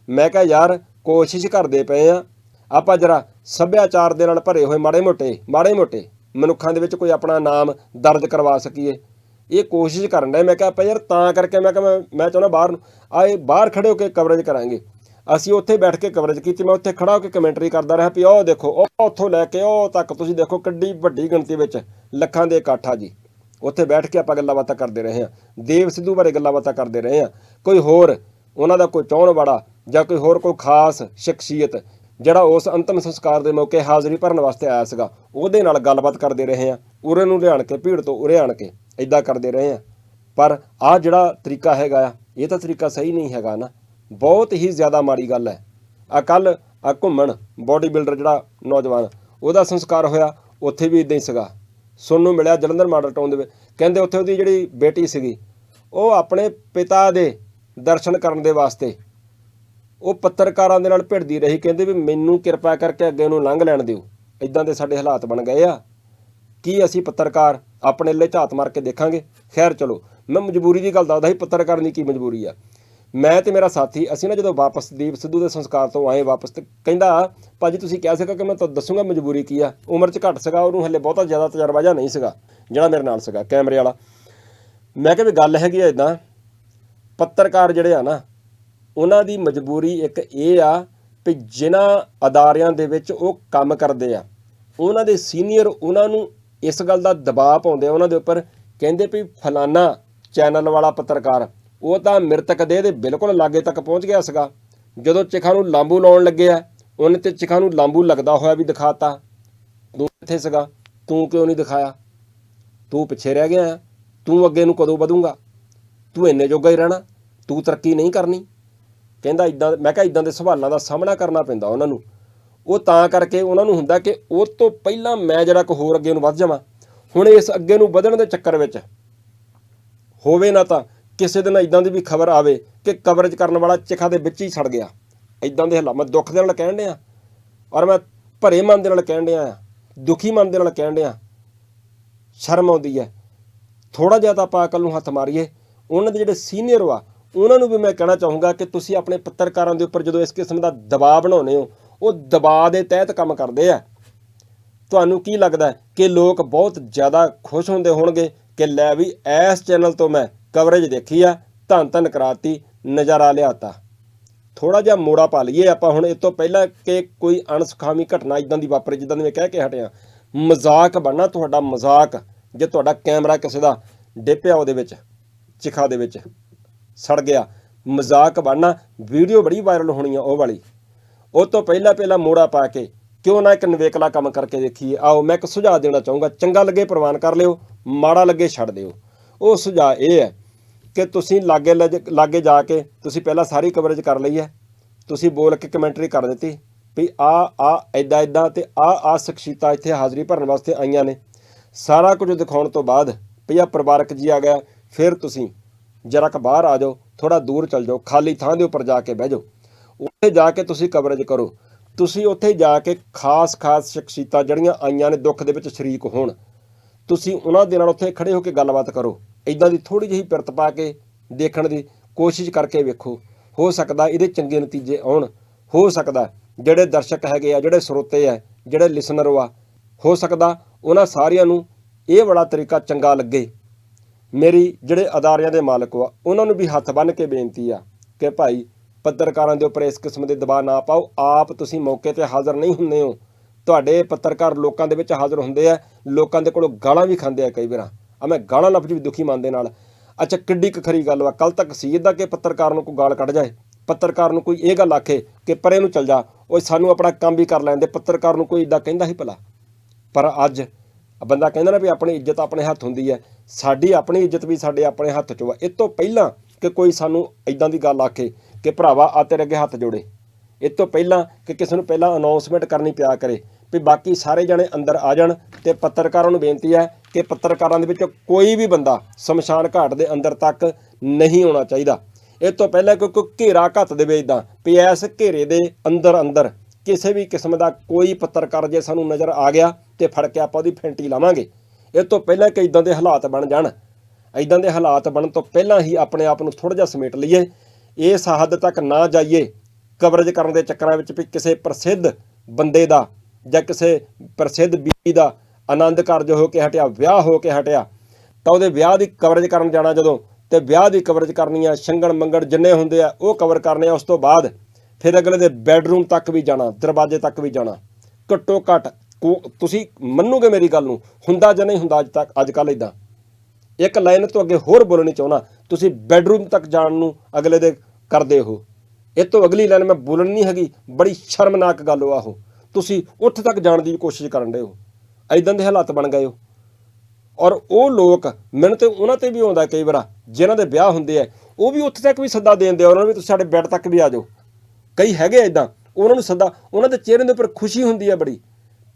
S1: ਮੈਂ ਕਿਹਾ ਯਾਰ ਕੋਸ਼ਿਸ਼ ਕਰਦੇ ਪਏ ਆ ਆਪਾਂ ਜਰਾ ਸੱਭਿਆਚਾਰ ਦੇ ਨਾਲ ਭਰੇ ਹੋਏ ਮਾੜੇ ਮੋਟੇ ਮਾੜੇ ਮੋਟੇ ਮਨੁੱਖਾਂ ਦੇ ਵਿੱਚ ਕੋਈ ਆਪਣਾ ਨਾਮ ਦਰਜ ਕਰਵਾ ਸਕੀਏ। ਇਹ ਕੋਸ਼ਿਸ਼ ਕਰਨ ਡਏ ਮੈਂ ਕਿਹਾ ਆਪਾਂ ਯਾਰ ਤਾਂ ਕਰਕੇ ਮੈਂ ਕਿਹਾ ਮੈਂ ਮੈਂ ਚਾਹੁੰਦਾ ਬਾਹਰ ਨੂੰ। ਆਏ ਬਾਹਰ ਖੜੇ ਹੋ ਕੇ ਕਵਰੇਜ ਕਰਾਂਗੇ। ਅਸੀਂ ਉੱਥੇ ਬੈਠ ਕੇ ਕਵਰੇਜ ਕੀਤੀ, ਮੈਂ ਉੱਥੇ ਖੜਾ ਹੋ ਕੇ ਕਮੈਂਟਰੀ ਕਰਦਾ ਰਿਹਾ ਵੀ ਉਹ ਦੇਖੋ ਉਹ ਉੱਥੋਂ ਲੈ ਕੇ ਉਹ ਤੱਕ ਤੁਸੀਂ ਦੇਖੋ ਕਿੱਡੀ ਵੱਡੀ ਗਿਣਤੀ ਵਿੱਚ ਲੱਖਾਂ ਦੇ ਇਕੱਠ ਆ ਜੀ। ਉੱਥੇ ਬੈਠ ਕੇ ਆਪਾਂ ਗੱਲਾਂ ਬਾਤਾਂ ਕਰਦੇ ਰਹੇ ਹਾਂ। ਦੇਵ ਸਿੱਧੂ ਬਾਰੇ ਗੱਲਾਂ ਬਾਤਾਂ ਕਰਦੇ ਰਹੇ ਹਾਂ। ਕੋਈ ਹੋਰ, ਉਹਨਾਂ ਦਾ ਕੋਈ ਚਾਹਣ ਵਾਲਾ ਜਾਂ ਕੋਈ ਹੋਰ ਕੋਈ ਖਾਸ ਸ਼ਖਸੀਅਤ ਜਿਹੜਾ ਉਸ ਅੰਤਮ ਸੰਸਕਾਰ ਦੇ ਮੌਕੇ ਹਾਜ਼ਰੀ ਭਰਨ ਵਾਸਤੇ ਆਇਆ ਸੀਗਾ, ਉਹਦੇ ਨਾਲ ਗੱਲਬਾਤ ਕਰਦੇ ਰਹੇ ਹਾਂ। ਉਰੇ ਨੂੰ ਲਿਆਣ ਕੇ, ਭੀੜ ਤੋਂ ਉਰੇ ਆਣ ਕੇ ਇਦਾਂ ਕਰਦੇ ਰਹੇ ਹਾਂ। ਪਰ ਆਹ ਜਿਹੜਾ ਤਰੀਕਾ ਹੈਗਾ ਆ, ਇਹ ਤਾਂ ਤਰੀਕਾ ਸਹੀ ਨਹੀਂ ਹੈਗਾ ਨਾ। ਬਹੁਤ ਹੀ ਜ਼ਿਆਦਾ ਮਾੜੀ ਗੱਲ ਹੈ। ਆ ਕੱਲ ਆ ਘੁੰਮਣ ਬੋਡੀ ਬਿਲਡਰ ਜਿਹੜਾ ਨੌਜਵਾਨ, ਉਹਦਾ ਸੰਸਕਾਰ ਹੋਇਆ, ਉੱਥੇ ਵੀ ਇਦਾਂ ਹੀ ਸੀਗਾ। ਸੁਣਨ ਨੂੰ ਮਿਲਿਆ ਜਲੰਧਰ ਮਾਡਲ ਟਾਊਨ ਦੇ ਵਿੱਚ। ਕਹਿੰਦੇ ਉੱਥੇ ਉਹਦੀ ਜਿਹੜੀ ਬੇਟੀ ਸੀਗੀ, ਉਹ ਆਪਣੇ ਪਿਤਾ ਦੇ ਦਰਸ਼ਨ ਕਰਨ ਦੇ ਵਾਸਤੇ ਉਹ ਪੱਤਰਕਾਰਾਂ ਦੇ ਨਾਲ ਭਿੜਦੀ ਰਹੀ। ਕਹਿੰਦੇ ਵੀ ਮੈਨੂੰ ਕਿਰਪਾ ਕਰਕੇ ਅੱਗੇ ਨੂੰ ਲੰਘ ਲੈਣ ਦਿਓ। ਇਦਾਂ ਦੇ ਸਾਡੇ ਹਾਲਾਤ ਬਣ ਗਏ ਆ। ਕੀ ਅਸੀਂ ਪੱਤਰਕਾਰ ਆਪਣੇ ਲਈ ਝਾਤ ਮਾਰ ਕੇ ਦੇਖਾਂਗੇ? ਖੈਰ ਚਲੋ, ਮੈਂ ਮਜਬੂਰੀ ਦੀ ਗੱਲ ਦੱਸਦਾ ਸੀ, ਪੱਤਰਕਾਰ ਦੀ ਕੀ ਮਜਬੂਰੀ ਆ। ਮੈਂ ਤੇ ਮੇਰਾ ਸਾਥੀ, ਅਸੀਂ ਨਾ ਜਦੋਂ ਵਾਪਸ ਦੀਪ ਸਿੱਧੂ ਦੇ ਸੰਸਕਾਰ ਤੋਂ ਆਏ, ਵਾਪਸ ਤੇ ਕਹਿੰਦਾ, ਭਾਜੀ, ਤੁਸੀਂ ਕਿਹਾ ਸੀਗਾ ਕਿ ਮੈਂ ਤੁਹਾਨੂੰ ਦੱਸੂਗਾ ਮਜਬੂਰੀ ਕੀ ਆ? ਉਮਰ 'ਚ ਘੱਟ ਸੀਗਾ, ਉਹਨੂੰ ਹਲੇ ਬਹੁਤਾ ਜ਼ਿਆਦਾ ਤਜਰਬਾ ਜਾਂ ਨਹੀਂ ਸੀਗਾ, ਜਿਹੜਾ ਮੇਰੇ ਨਾਲ ਸੀਗਾ, ਕੈਮਰੇ ਵਾਲਾ। ਮੈਂ ਕਿਹਾ ਵੀ ਗੱਲ ਹੈਗੀ ਆ ਇਦਾਂ ਪੱਤਰਕਾਰ ਜਿਹੜੇ ਆ ਨਾ, ਉਹਨਾਂ ਦੀ ਮਜਬੂਰੀ ਇੱਕ ਇਹ ਆ ਕਿ ਜਿਨ੍ਹਾਂ ਅਦਾਰਿਆਂ ਦੇ ਵਿੱਚ ਉਹ ਕੰਮ ਕਰਦੇ ਆ, ਉਹਨਾਂ ਦੇ ਸੀਨੀਅਰ ਉਹਨਾਂ ਨੂੰ ਇਸ ਗੱਲ ਦਾ ਦਬਾਅ ਪਾਉਂਦੇ ਆ, ਉਹਨਾਂ ਦੇ ਉੱਪਰ ਕਹਿੰਦੇ ਵੀ ਫਲਾਨਾ ਚੈਨਲ ਵਾਲਾ ਪੱਤਰਕਾਰ ਉਹ ਤਾਂ ਮ੍ਰਿਤਕ ਦੇਹ ਦੇ ਬਿਲਕੁਲ ਲਾਗੇ ਤੱਕ ਪਹੁੰਚ ਗਿਆ ਸੀਗਾ। ਜਦੋਂ ਚਿਖਾ ਨੂੰ ਲਾਂਬੂ ਲਾਉਣ ਲੱਗਿਆ ਉਹਨੇ ਤੇ ਚਿਖਾ ਨੂੰ ਲਾਂਬੂ ਲੱਗਦਾ ਹੋਇਆ ਵੀ ਦਿਖਾਤਾ। ਤੂੰ ਕਿੱਥੇ ਸੀਗਾ? ਤੂੰ ਕਿਉਂ ਨਹੀਂ ਦਿਖਾਇਆ? ਤੂੰ ਪਿੱਛੇ ਰਹਿ ਗਿਆ ਆ। ਤੂੰ ਅੱਗੇ ਨੂੰ ਕਦੋਂ ਵਧੂਗਾ? ਤੂੰ ਇੰਨੇ ਜੋਗਾ ਹੀ ਰਹਿਣਾ। ਤੂੰ ਤਰੱਕੀ ਨਹੀਂ ਕਰਨੀ। ਕਹਿੰਦਾ ਇਦਾਂ ਮੈਂ ਕਿਹਾ ਇਦਾਂ ਦੇ ਸਵਾਲਾਂ ਦਾ ਸਾਹਮਣਾ ਕਰਨਾ ਪੈਂਦਾ ਉਹਨਾਂ ਨੂੰ। ਉਹ ਤਾਂ ਕਰਕੇ ਉਹਨਾਂ ਨੂੰ ਹੁੰਦਾ ਕਿ ਉਹ ਤੋਂ ਪਹਿਲਾਂ ਮੈਂ ਜਿਹੜਾ ਕੋ ਹੋਰ ਅੱਗੇ ਨੂੰ ਵੱਧ ਜਾਵਾਂ। ਹੁਣ ਇਸ ਅੱਗੇ ਨੂੰ ਵਧਣ ਦੇ ਚੱਕਰ ਵਿੱਚ ਹੋਵੇ ਨਾ ਤਾਂ ਕਿਸੇ ਦਿਨ ਇਦਾਂ ਦੀ ਵੀ ਖਬਰ ਆਵੇ ਕਿ ਕਵਰੇਜ ਕਰਨ ਵਾਲਾ ਚਿਖਾ ਦੇ ਵਿੱਚ ਹੀ ਸੜ ਗਿਆ। ਇਦਾਂ ਦੇ ਹਾਲਾਤ, ਮੈਂ ਦੁੱਖ ਦੇ ਨਾਲ ਕਹਿਣ ਡਿਆ ਔਰ ਮੈਂ ਭਰੇ ਮਨ ਦੇ ਨਾਲ ਕਹਿਣ ਡਿਆ, ਦੁਖੀ ਮਨ ਦੇ ਨਾਲ ਕਹਿਣ ਡਿਆ, ਸ਼ਰਮ ਆਉਂਦੀ ਹੈ। ਥੋੜਾ ਜਿਹਾ ਤਾਂ ਆਪਾਂ ਅਕਲ ਨੂੰ ਹੱਥ ਮਾਰੀਏ, ਉਹਨਾਂ ਦੇ ਜਿਹੜੇ ਸੀਨੀਅਰ ਵਾ, ਉਹਨਾਂ ਨੂੰ ਵੀ ਮੈਂ ਕਹਿਣਾ ਚਾਹੂੰਗਾ ਕਿ ਤੁਸੀਂ ਆਪਣੇ ਪੱਤਰਕਾਰਾਂ ਦੇ ਉੱਪਰ ਜਦੋਂ ਇਸ ਕਿਸਮ ਦਾ ਦਬਾਅ ਬਣਾਉਂਦੇ ਹੋ, ਉਹ ਦਬਾਅ ਦੇ ਤਹਿਤ ਕੰਮ ਕਰਦੇ ਆ। ਤੁਹਾਨੂੰ ਕੀ ਲੱਗਦਾ ਕਿ ਲੋਕ ਬਹੁਤ ਜ਼ਿਆਦਾ ਖੁਸ਼ ਹੁੰਦੇ ਹੋਣਗੇ ਕਿ ਲੈ ਵੀ ਇਸ ਚੈਨਲ ਤੋਂ ਮੈਂ ਕਵਰੇਜ ਦੇਖੀ ਆ, ਧੰਨ ਧੰਨ ਕਰਾਤੀ, ਨਜ਼ਾਰਾ ਲਿਆਤਾ। ਥੋੜਾ ਜਿਹਾ ਮੋੜਾ ਪਾ ਲਈਏ ਆਪਾਂ ਹੁਣ, ਇਹ ਤੋਂ ਪਹਿਲਾਂ ਕਿ ਕੋਈ ਅਣਸੁਖਾਵੀ ਘਟਨਾ ਇਦਾਂ ਦੀ ਵਾਪਰੇ, ਜਿੱਦਾਂ ਦੀ ਮੈਂ ਕਹਿ ਕੇ ਹਟਿਆ। ਮਜ਼ਾਕ ਬਣਨਾ ਤੁਹਾਡਾ ਮਜ਼ਾਕ, ਜੇ ਤੁਹਾਡਾ ਕੈਮਰਾ ਕਿਸੇ ਦਾ ਡਿੱਪਿਆ ਉਹਦੇ ਵਿੱਚ, ਚਿਖਾ ਦੇ ਵਿੱਚ, ਸੜ ਗਿਆ। ਮਜ਼ਾਕ ਬਣਨਾ, ਵੀਡੀਓ ਬੜੀ ਵਾਇਰਲ ਹੋਣੀ ਆ ਉਹ ਵਾਲੀ। ਉਹ ਤੋਂ ਪਹਿਲਾਂ ਪਹਿਲਾਂ ਮੋੜਾ ਪਾ ਕੇ, ਕਿਉਂ ਨਾ ਇੱਕ ਨਵੇਕਲਾ ਕੰਮ ਕਰਕੇ ਦੇਖੀਏ। ਆਓ, ਮੈਂ ਇੱਕ ਸੁਝਾਅ ਦੇਣਾ ਚਾਹੂੰਗਾ। ਚੰਗਾ ਲੱਗੇ ਪ੍ਰਵਾਨ ਕਰ ਲਿਓ, ਮਾੜਾ ਲੱਗੇ ਛੱਡ ਦਿਓ। ਉਹ ਸੁਝਾਅ ਇਹ ਹੈ ਕਿ ਤੁਸੀਂ ਲਾਗੇ ਲਜ- ਲਾਗੇ ਜਾ ਕੇ ਤੁਸੀਂ ਪਹਿਲਾਂ ਸਾਰੀ ਕਵਰੇਜ ਕਰ ਲਈ ਹੈ। ਤੁਸੀਂ ਬੋਲ ਕੇ ਕਮੈਂਟਰੀ ਕਰ ਦਿੱਤੀ ਵੀ ਆ ਆ ਐਦਾਂ ਐਦਾਂ ਤੇ ਆ ਆ ਸ਼ਖਸੀਅਤਾਂ ਇੱਥੇ ਹਾਜ਼ਰੀ ਭਰਨ ਵਾਸਤੇ ਆਈਆਂ ਨੇ। ਸਾਰਾ ਕੁਝ ਦਿਖਾਉਣ ਤੋਂ ਬਾਅਦ ਵੀ ਆ ਪਰਿਵਾਰਕ ਜੀ ਆ ਗਿਆ, ਫਿਰ ਤੁਸੀਂ ਜਰਾ ਕ ਬਾਹਰ ਆ ਜਾਓ ਥੋੜਾ ਦੂਰ ਚੱਲ ਜਾਓ, ਖਾਲੀ ਥਾਂ ਦੇ ਉੱਪਰ ਜਾ ਕੇ ਬਹਿ ਜਾਓ। ਉੱਥੇ ਜਾ ਕੇ ਤੁਸੀਂ ਕਵਰੇਜ ਕਰੋ। ਤੁਸੀਂ ਉੱਥੇ ਜਾ ਕੇ ਖਾਸ-ਖਾਸ ਸ਼ਖਸੀਅਤਾਂ ਜਿਹੜੀਆਂ ਆਈਆਂ ਨੇ ਦੁੱਖ ਦੇ ਵਿੱਚ ਸ਼ਰੀਕ ਹੋਣ, ਤੁਸੀਂ ਉਹਨਾਂ ਦੇ ਨਾਲ ਉੱਥੇ ਖੜੇ ਹੋ ਕੇ ਗੱਲਬਾਤ ਕਰੋ। ਇਦਾਂ ਦੀ ਥੋੜੀ ਜਿਹੀ ਪਿਰਤ ਪਾ ਕੇ ਦੇਖਣ ਦੀ ਕੋਸ਼ਿਸ਼ ਕਰਕੇ ਵੇਖੋ। ਹੋ ਸਕਦਾ ਇਹਦੇ ਚੰਗੇ ਨਤੀਜੇ ਆਉਣ। ਹੋ ਸਕਦਾ ਜਿਹੜੇ ਦਰਸ਼ਕ ਹੈਗੇ ਆ, ਜਿਹੜੇ ਸਰੋਤੇ ਆ, ਜਿਹੜੇ ਲਿਸਨਰ ਆ ਹੋ ਸਕਦਾ ਉਹਨਾਂ ਸਾਰਿਆਂ ਨੂੰ ਇਹ ਬੜਾ ਤਰੀਕਾ ਚੰਗਾ ਲੱਗੇ। ਮੇਰੀ ਜਿਹੜੇ ਅਦਾਰਿਆਂ ਦੇ ਮਾਲਕ ਆ ਉਹਨਾਂ ਨੂੰ ਵੀ ਹੱਥ ਬੰਨ੍ਹ ਕੇ ਬੇਨਤੀ ਆ ਕਿ ਭਾਈ ਪੱਤਰਕਾਰਾਂ ਦੇ ਉੱਪਰ ਇਸ ਕਿਸਮ ਦੇ ਦਬਾਅ ਨਾ ਪਾਓ। ਆਪ ਤੁਸੀਂ ਮੌਕੇ ਤੇ ਹਾਜ਼ਰ ਨਹੀਂ ਹੁੰਦੇ ਹੋ। ਤੁਹਾਡੇ ਪੱਤਰਕਾਰ ਲੋਕਾਂ ਦੇ ਵਿੱਚ ਹਾਜ਼ਰ ਹੁੰਦੇ ਆ, ਲੋਕਾਂ ਦੇ ਕੋਲੋਂ ਗਾਲਾਂ ਵੀ ਖਾਂਦੇ ਆ ਕਈ ਵਾਰਾਂ। ਆ ਮੈਂ ਗਾਲਾਂ ਲਫ਼ਜ਼ ਵੀ ਦੁਖੀ ਮੰਨਦੇ ਨਾਲ। ਅੱਛਾ, ਕਿੱਡੀ ਕੁ ਖਰੀ ਗੱਲ ਵਾ। ਕੱਲ ਤੱਕ ਸੀ ਇਦਾਂ ਕਿ ਪੱਤਰਕਾਰ ਨੂੰ ਕੋਈ ਗਾਲ ਕੱਢ ਜਾਏ। ਪੱਤਰਕਾਰ ਨੂੰ ਕੋਈ ਇਹ ਗੱਲ ਆਖੇ ਕਿ ਪਰੇ ਨੂੰ ਚੱਲ ਜਾ। ਓਏ, ਸਾਨੂੰ ਆਪਣਾ ਕੰਮ ਵੀ ਕਰ ਲੈਂਦੇ ਪੱਤਰਕਾਰ ਨੂੰ ਕੋਈ ਇਦਾਂ ਕਹਿੰਦਾ ਹੀ ਭਲਾ। ਪਰ ਅੱਜ ਬੰਦਾ ਕਹਿੰਦਾ ਨਾ ਵੀ ਆਪਣੀ ਇੱਜ਼ਤ ਆਪਣੇ ਹੱਥ ਹੁੰਦੀ ਹੈ। ਸਾਡੀ ਆਪਣੀ ਇੱਜ਼ਤ ਵੀ ਸਾਡੇ ਆਪਣੇ ਹੱਥ 'ਚ ਵਾ ਇਹ ਤੋਂ ਪਹਿਲਾਂ ਕਿ ਕੋਈ ਸਾਨੂੰ ਇਦਾਂ ਦੀ ਗੱਲ ਆਖੇ ਕਿ ਭਰਾਵਾ, ਆ ਤੇਰੇ ਅੱਗੇ ਹੱਥ ਜੋੜੇ। ਇਹ ਤੋਂ ਪਹਿਲਾਂ ਕਿ ਕਿਸੇ ਨੂੰ ਪਹਿਲਾਂ ਅਨਾਉਂਸਮੈਂਟ ਕਰਨੀ ਪਿਆ ਕਰੇ ਵੀ ਬਾਕੀ ਸਾਰੇ ਜਣੇ ਅੰਦਰ ਆ ਜਾਣ ਤੇ ਪੱਤਰਕਾਰਾਂ ਨੂੰ ਬੇਨਤੀ ਹੈ ਕਿ ਪੱਤਰਕਾਰਾਂ ਦੇ ਵਿੱਚੋਂ ਕੋਈ ਵੀ ਬੰਦਾ ਸ਼ਮਸ਼ਾਨ ਘਾਟ ਦੇ ਅੰਦਰ ਤੱਕ ਨਹੀਂ ਆਉਣਾ ਚਾਹੀਦਾ। ਇਹ ਤੋਂ ਪਹਿਲਾਂ ਕੋਈ ਕੋਈ ਘੇਰਾ ਘੱਤ ਦੇਵੇ ਇਦਾਂ ਵੀ ਇਸ ਘੇਰੇ ਦੇ ਅੰਦਰ ਅੰਦਰ ਕਿਸੇ ਵੀ ਕਿਸਮ ਦਾ ਕੋਈ ਪੱਤਰਕਾਰ ਜੇ ਸਾਨੂੰ ਨਜ਼ਰ ਆ ਗਿਆ ਤੇ ਫੜ ਕੇ ਆਪਾਂ ਉਹਦੀ ਫੈਂਟੀ ਲਾਵਾਂਗੇ। ਇਹ ਤੋਂ ਪਹਿਲਾਂ ਕਿ ਇਦਾਂ ਦੇ ਹਾਲਾਤ ਬਣ ਜਾਣ। ਇਦਾਂ ਦੇ ਹਾਲਾਤ ਬਣਨ ਤੋਂ ਪਹਿਲਾਂ ਹੀ ਆਪਣੇ ਆਪ ਨੂੰ ਥੋੜਾ ਜਿਹਾ ਸਮੇਟ ਲਈਏ। ਇਸ ਹੱਦ ਤੱਕ ਨਾ ਜਾਈਏ, ਕਵਰੇਜ ਕਰਨ ਦੇ ਚੱਕਰਾਂ ਵਿੱਚ ਵੀ ਕਿਸੇ ਪ੍ਰਸਿੱਧ ਬੰਦੇ ਦਾ ਜਾਂ ਕਿਸੇ ਪ੍ਰਸਿੱਧ ਬੀਬੀ ਦਾ ਆਨੰਦ ਕਾਰਜ ਹੋ ਕੇ ਹਟਿਆ, ਵਿਆਹ ਹੋ ਕੇ ਹਟਿਆ, ਤਾਂ ਉਹਦੇ ਵਿਆਹ ਦੀ ਕਵਰੇਜ ਕਰਨ ਜਾਣਾ ਜਦੋਂ, ਤੇ ਵਿਆਹ ਦੀ ਕਵਰੇਜ ਕਰਨੀ ਆ, ਸ਼ੰਗਣ ਮੰਗਣ ਜਿੰਨੇ ਹੁੰਦੇ ਆ, ਉਹ ਕਵਰ ਕਰਨੇ ਆ, ਉਸ ਤੋਂ ਬਾਅਦ ਫਿਰ ਅਗਲੇ ਦੇ ਬੈੱਡਰੂਮ ਤੱਕ ਵੀ ਜਾਣਾ, ਦਰਵਾਜ਼ੇ ਤੱਕ ਵੀ ਜਾਣਾ, ਘੱਟੋ ਘੱਟ ਕੋ- ਤੁਸੀਂ ਮੰਨੋਗੇ ਮੇਰੀ ਗੱਲ ਨੂੰ, ਹੁੰਦਾ ਜਾਂ ਨਹੀਂ ਹੁੰਦਾ ਅੱਜ ਤੱਕ, ਅੱਜ ਕੱਲ੍ਹ ਇਦਾਂ ਇੱਕ ਲਾਈਨ ਤੋਂ ਅੱਗੇ ਹੋਰ ਬੋਲਣੀ ਚਾਹੁੰਦਾ, ਤੁਸੀਂ ਬੈੱਡਰੂਮ ਤੱਕ ਜਾਣ ਨੂੰ ਅਗਲੇ ਦੇ ਕਰਦੇ ਹੋ। ਇਹ ਤੋਂ ਅਗਲੀ ਲਾਈਨ ਮੈਂ ਬੋਲਣ ਨਹੀਂ ਹੈਗੀ, ਬੜੀ ਸ਼ਰਮਨਾਕ ਗੱਲ ਉਹ। ਆਹੋ ਤੁਸੀਂ ਉੱਥੇ ਤੱਕ ਜਾਣ ਦੀ ਕੋਸ਼ਿਸ਼ ਕਰਨ ਦੇ ਹੋ। ਐਦਾਂ ਦੇ ਹਾਲਾਤ ਬਣ ਗਏ ਹੋ ਔਰ ਉਹ ਲੋਕ, ਮੈਨੂੰ ਤੇ ਉਹਨਾਂ ਤੇ ਵੀ ਆਉਂਦਾ ਕਈ ਵਾਰ, ਜਿਨ੍ਹਾਂ ਦੇ ਵਿਆਹ ਹੁੰਦੇ ਆ, ਉਹ ਵੀ ਉੱਥੇ ਤੱਕ ਵੀ ਸੱਦਾ ਦੇਣ ਦੇ ਉਹਨਾਂ ਨੂੰ ਵੀ ਤੁਸੀਂ ਸਾਡੇ ਬੈੱਡ ਤੱਕ ਵੀ ਆ ਜਾਓ। ਕਈ ਹੈਗੇ ਐਦਾਂ ਉਹਨਾਂ ਨੂੰ ਸੱਦਾ, ਉਹਨਾਂ ਦੇ ਚਿਹਰੇ ਦੇ ਉੱਪਰ ਖੁਸ਼ੀ ਹੁੰਦੀ ਹੈ ਬੜੀ,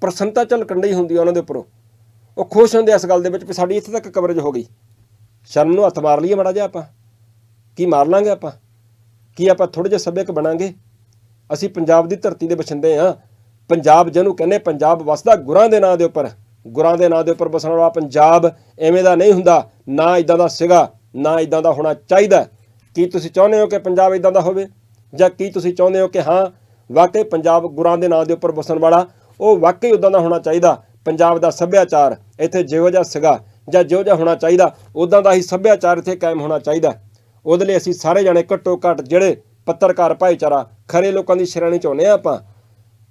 S1: ਪ੍ਰਸੰਨਤਾ ਝਲਕਣ ਡਈ ਹੁੰਦੀ ਆ ਉਹਨਾਂ ਦੇ ਉੱਪਰੋਂ। ਉਹ ਖੁਸ਼ ਹੁੰਦੇ ਇਸ ਗੱਲ ਦੇ ਵਿੱਚ ਵੀ ਸਾਡੀ ਇੱਥੇ ਤੱਕ ਕਵਰੇਜ ਹੋ ਗਈ। ਸ਼ਰਮ ਨੂੰ ਹੱਥ ਮਾਰ ਲਈਏ ਮੜਾ ਜਿਹਾ ਆਪਾਂ। ਕੀ ਮਾਰ ਲਾਂਗੇ ਆਪਾਂ? ਕੀ ਆਪਾਂ ਥੋੜੇ ਜਿਹਾ ਸੱਭਿਅਕ ਬਣਾਂਗੇ? ਅਸੀਂ ਪੰਜਾਬ ਦੀ ਧਰਤੀ ਦੇ ਵਸਿੰਦੇ ਆ। ਪੰਜਾਬ ਜਿਹਨੂੰ ਕਹਿੰਦੇ ਪੰਜਾਬ ਵਸਦਾ ਗੁਰਾਂ ਦੇ ਨਾਂ ਦੇ ਉੱਪਰ, ਗੁਰਾਂ ਦੇ ਨਾਂ ਦੇ ਉੱਪਰ ਵਸਣ ਵਾਲਾ ਪੰਜਾਬ ਐਵੇਂ ਦਾ ਨਹੀਂ ਹੁੰਦਾ, ਨਾ ਇਦਾਂ ਦਾ ਸੀਗਾ, ਨਾ ਇਦਾਂ ਦਾ ਹੋਣਾ ਚਾਹੀਦਾ। ਕੀ ਤੁਸੀਂ ਚਾਹੁੰਦੇ ਹੋ ਕਿ ਪੰਜਾਬ ਇਦਾਂ ਦਾ ਹੋਵੇ? ਜਾਂ ਕੀ ਤੁਸੀਂ ਚਾਹੁੰਦੇ ਹੋ ਕਿ ਹਾਂ, ਵਾਕਈ ਪੰਜਾਬ ਗੁਰਾਂ ਦੇ ਨਾਂ ਦੇ ਉੱਪਰ ਵਸਣ ਵਾਲਾ, ਉਹ ਵਾਕਈ ਉਦਾਂ ਦਾ ਹੋਣਾ ਚਾਹੀਦਾ, ਪੰਜਾਬ ਦਾ ਸੱਭਿਆਚਾਰ ਇੱਥੇ ਜਿਹੋ ਜਿਹਾ ਸੀਗਾ ਜਾਂ ਜਿਹੋ ਜਿਹਾ ਹੋਣਾ ਚਾਹੀਦਾ ਉਦਾਂ ਦਾ ਹੀ ਸੱਭਿਆਚਾਰ ਇੱਥੇ ਕਾਇਮ ਹੋਣਾ ਚਾਹੀਦਾ। ਉਹਦੇ ਲਈ ਅਸੀਂ ਸਾਰੇ ਜਣੇ ਘੱਟੋ ਘੱਟ ਜਿਹੜੇ ਪੱਤਰਕਾਰ ਭਾਈਚਾਰਾ, ਖਰੇ ਲੋਕਾਂ ਦੀ ਸ਼੍ਰੇਣੀ ਚ ਆਉਂਦੇ ਆ ਆਪਾਂ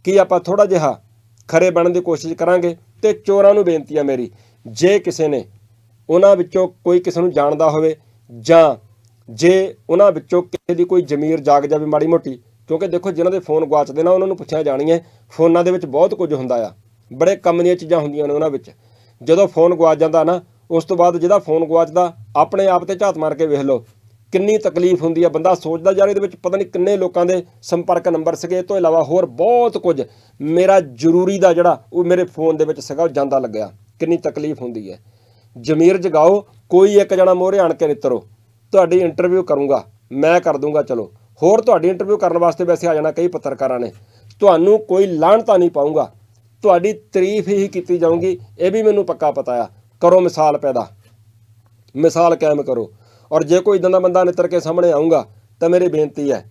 S1: ਕੀ ਆਪਾਂ ਥੋੜਾ ਜਿਹਾ ਖਰੇ ਬਣਨ ਦੀ ਕੋਸ਼ਿਸ਼ ਕਰਾਂਗੇ? ਤੇ ਚੋਰਾਂ ਨੂੰ ਬੇਨਤੀ ਆ ਮੇਰੀ, ਜੇ ਕਿਸੇ ਨੇ ਉਹਨਾਂ ਵਿੱਚੋਂ ਕੋਈ ਕਿਸੇ ਨੂੰ ਜਾਣਦਾ ਹੋਵੇ ਜਾਂ ਜੇ ਉਹਨਾਂ ਵਿੱਚੋਂ ਕਿਸੇ ਦੀ ਕੋਈ ਜ਼ਮੀਰ ਜਾਗ ਜਾਵੇ ਮਾੜੀ ਮੋਟੀ, ਕਿਉਂਕਿ ਦੇਖੋ ਜਿਨ੍ਹਾਂ ਦੇ ਫੋਨ ਗਵਾਚਦੇ ਨਾ, ਉਹਨਾਂ ਨੂੰ ਪੁੱਛਿਆ ਜਾਣੀ ਹੈ ਫੋਨਾਂ ਦੇ ਵਿੱਚ ਬਹੁਤ ਕੁਝ ਹੁੰਦਾ ਆ। ਬੜੇ ਕੰਮ ਦੀਆਂ ਚੀਜ਼ਾਂ ਹੁੰਦੀਆਂ ਨੇ ਉਹਨਾਂ ਵਿੱਚ। ਜਦੋਂ ਫੋਨ ਗਵਾਚ ਜਾਂਦਾ ਨਾ, ਉਸ ਤੋਂ ਬਾਅਦ ਜਿਹਦਾ ਫੋਨ ਗਵਾਚਦਾ ਆਪਣੇ ਆਪ ਤੇ ਝਾਤ ਮਾਰ ਕੇ ਵੇਖ ਲਓ। ਕਿੰਨੀ ਤਕਲੀਫ ਹੁੰਦੀ ਹੈ ਬੰਦਾ ਸੋਚਦਾ ਯਾਰ ਇਹਦੇ ਵਿੱਚ ਪਤਾ ਨਹੀਂ ਕਿੰਨੇ ਲੋਕਾਂ ਦੇ ਸੰਪਰਕ ਨੰਬਰ ਸੀਗੇ, ਇਹ ਤੋਂ ਇਲਾਵਾ ਹੋਰ ਬਹੁਤ ਕੁਝ ਮੇਰਾ ਜ਼ਰੂਰੀ ਦਾ ਜਿਹੜਾ ਉਹ ਮੇਰੇ ਫੋਨ ਦੇ ਵਿੱਚ ਸੀਗਾ, ਉਹ ਜਾਂਦਾ ਲੱਗਿਆ। ਕਿੰਨੀ ਤਕਲੀਫ ਹੁੰਦੀ ਹੈ। ਜ਼ਮੀਰ ਜਗਾਓ, ਕੋਈ ਇੱਕ ਜਣਾ ਮੋਹਰੇ ਆਣ ਕੇ ਨਿੱਤਰੋ ਤੁਹਾਡੀ ਇੰਟਰਵਿਊ ਕਰੂੰਗਾ, ਮੈਂ ਕਰ ਦੂੰਗਾ, ਚਲੋ। ਹੋਰ ਤੁਹਾਡੀ ਇੰਟਰਵਿਊ ਕਰਨ ਵਾਸਤੇ ਵੈਸੇ ਆ ਜਾਣਾ ਕਈ ਪੱਤਰਕਾਰਾਂ ਨੇ। ਤੁਹਾਨੂੰ ਕੋਈ ਲਾਹਣਤਾ ਨਹੀਂ ਪਾਉਂਗਾ ਤੁਹਾਡੀ ਤਾਰੀਫ ਹੀ ਕੀਤੀ ਜਾਊਗੀ, ਇਹ ਵੀ ਮੈਨੂੰ ਪੱਕਾ ਪਤਾ ਆ। ਕਰੋ ਮਿਸਾਲ ਪੈਦਾ। ਮਿਸਾਲ ਕਾਇਮ ਕਰੋ। ਔਰ ਜੇ ਕੋਈ ਇਦਾਂ ਦਾ ਬੰਦਾ ਨਿੱਤਰ ਕੇ ਸਾਹਮਣੇ ਆਊਗਾ, ਤਾਂ ਮੇਰੀ ਬੇਨਤੀ ਹੈ,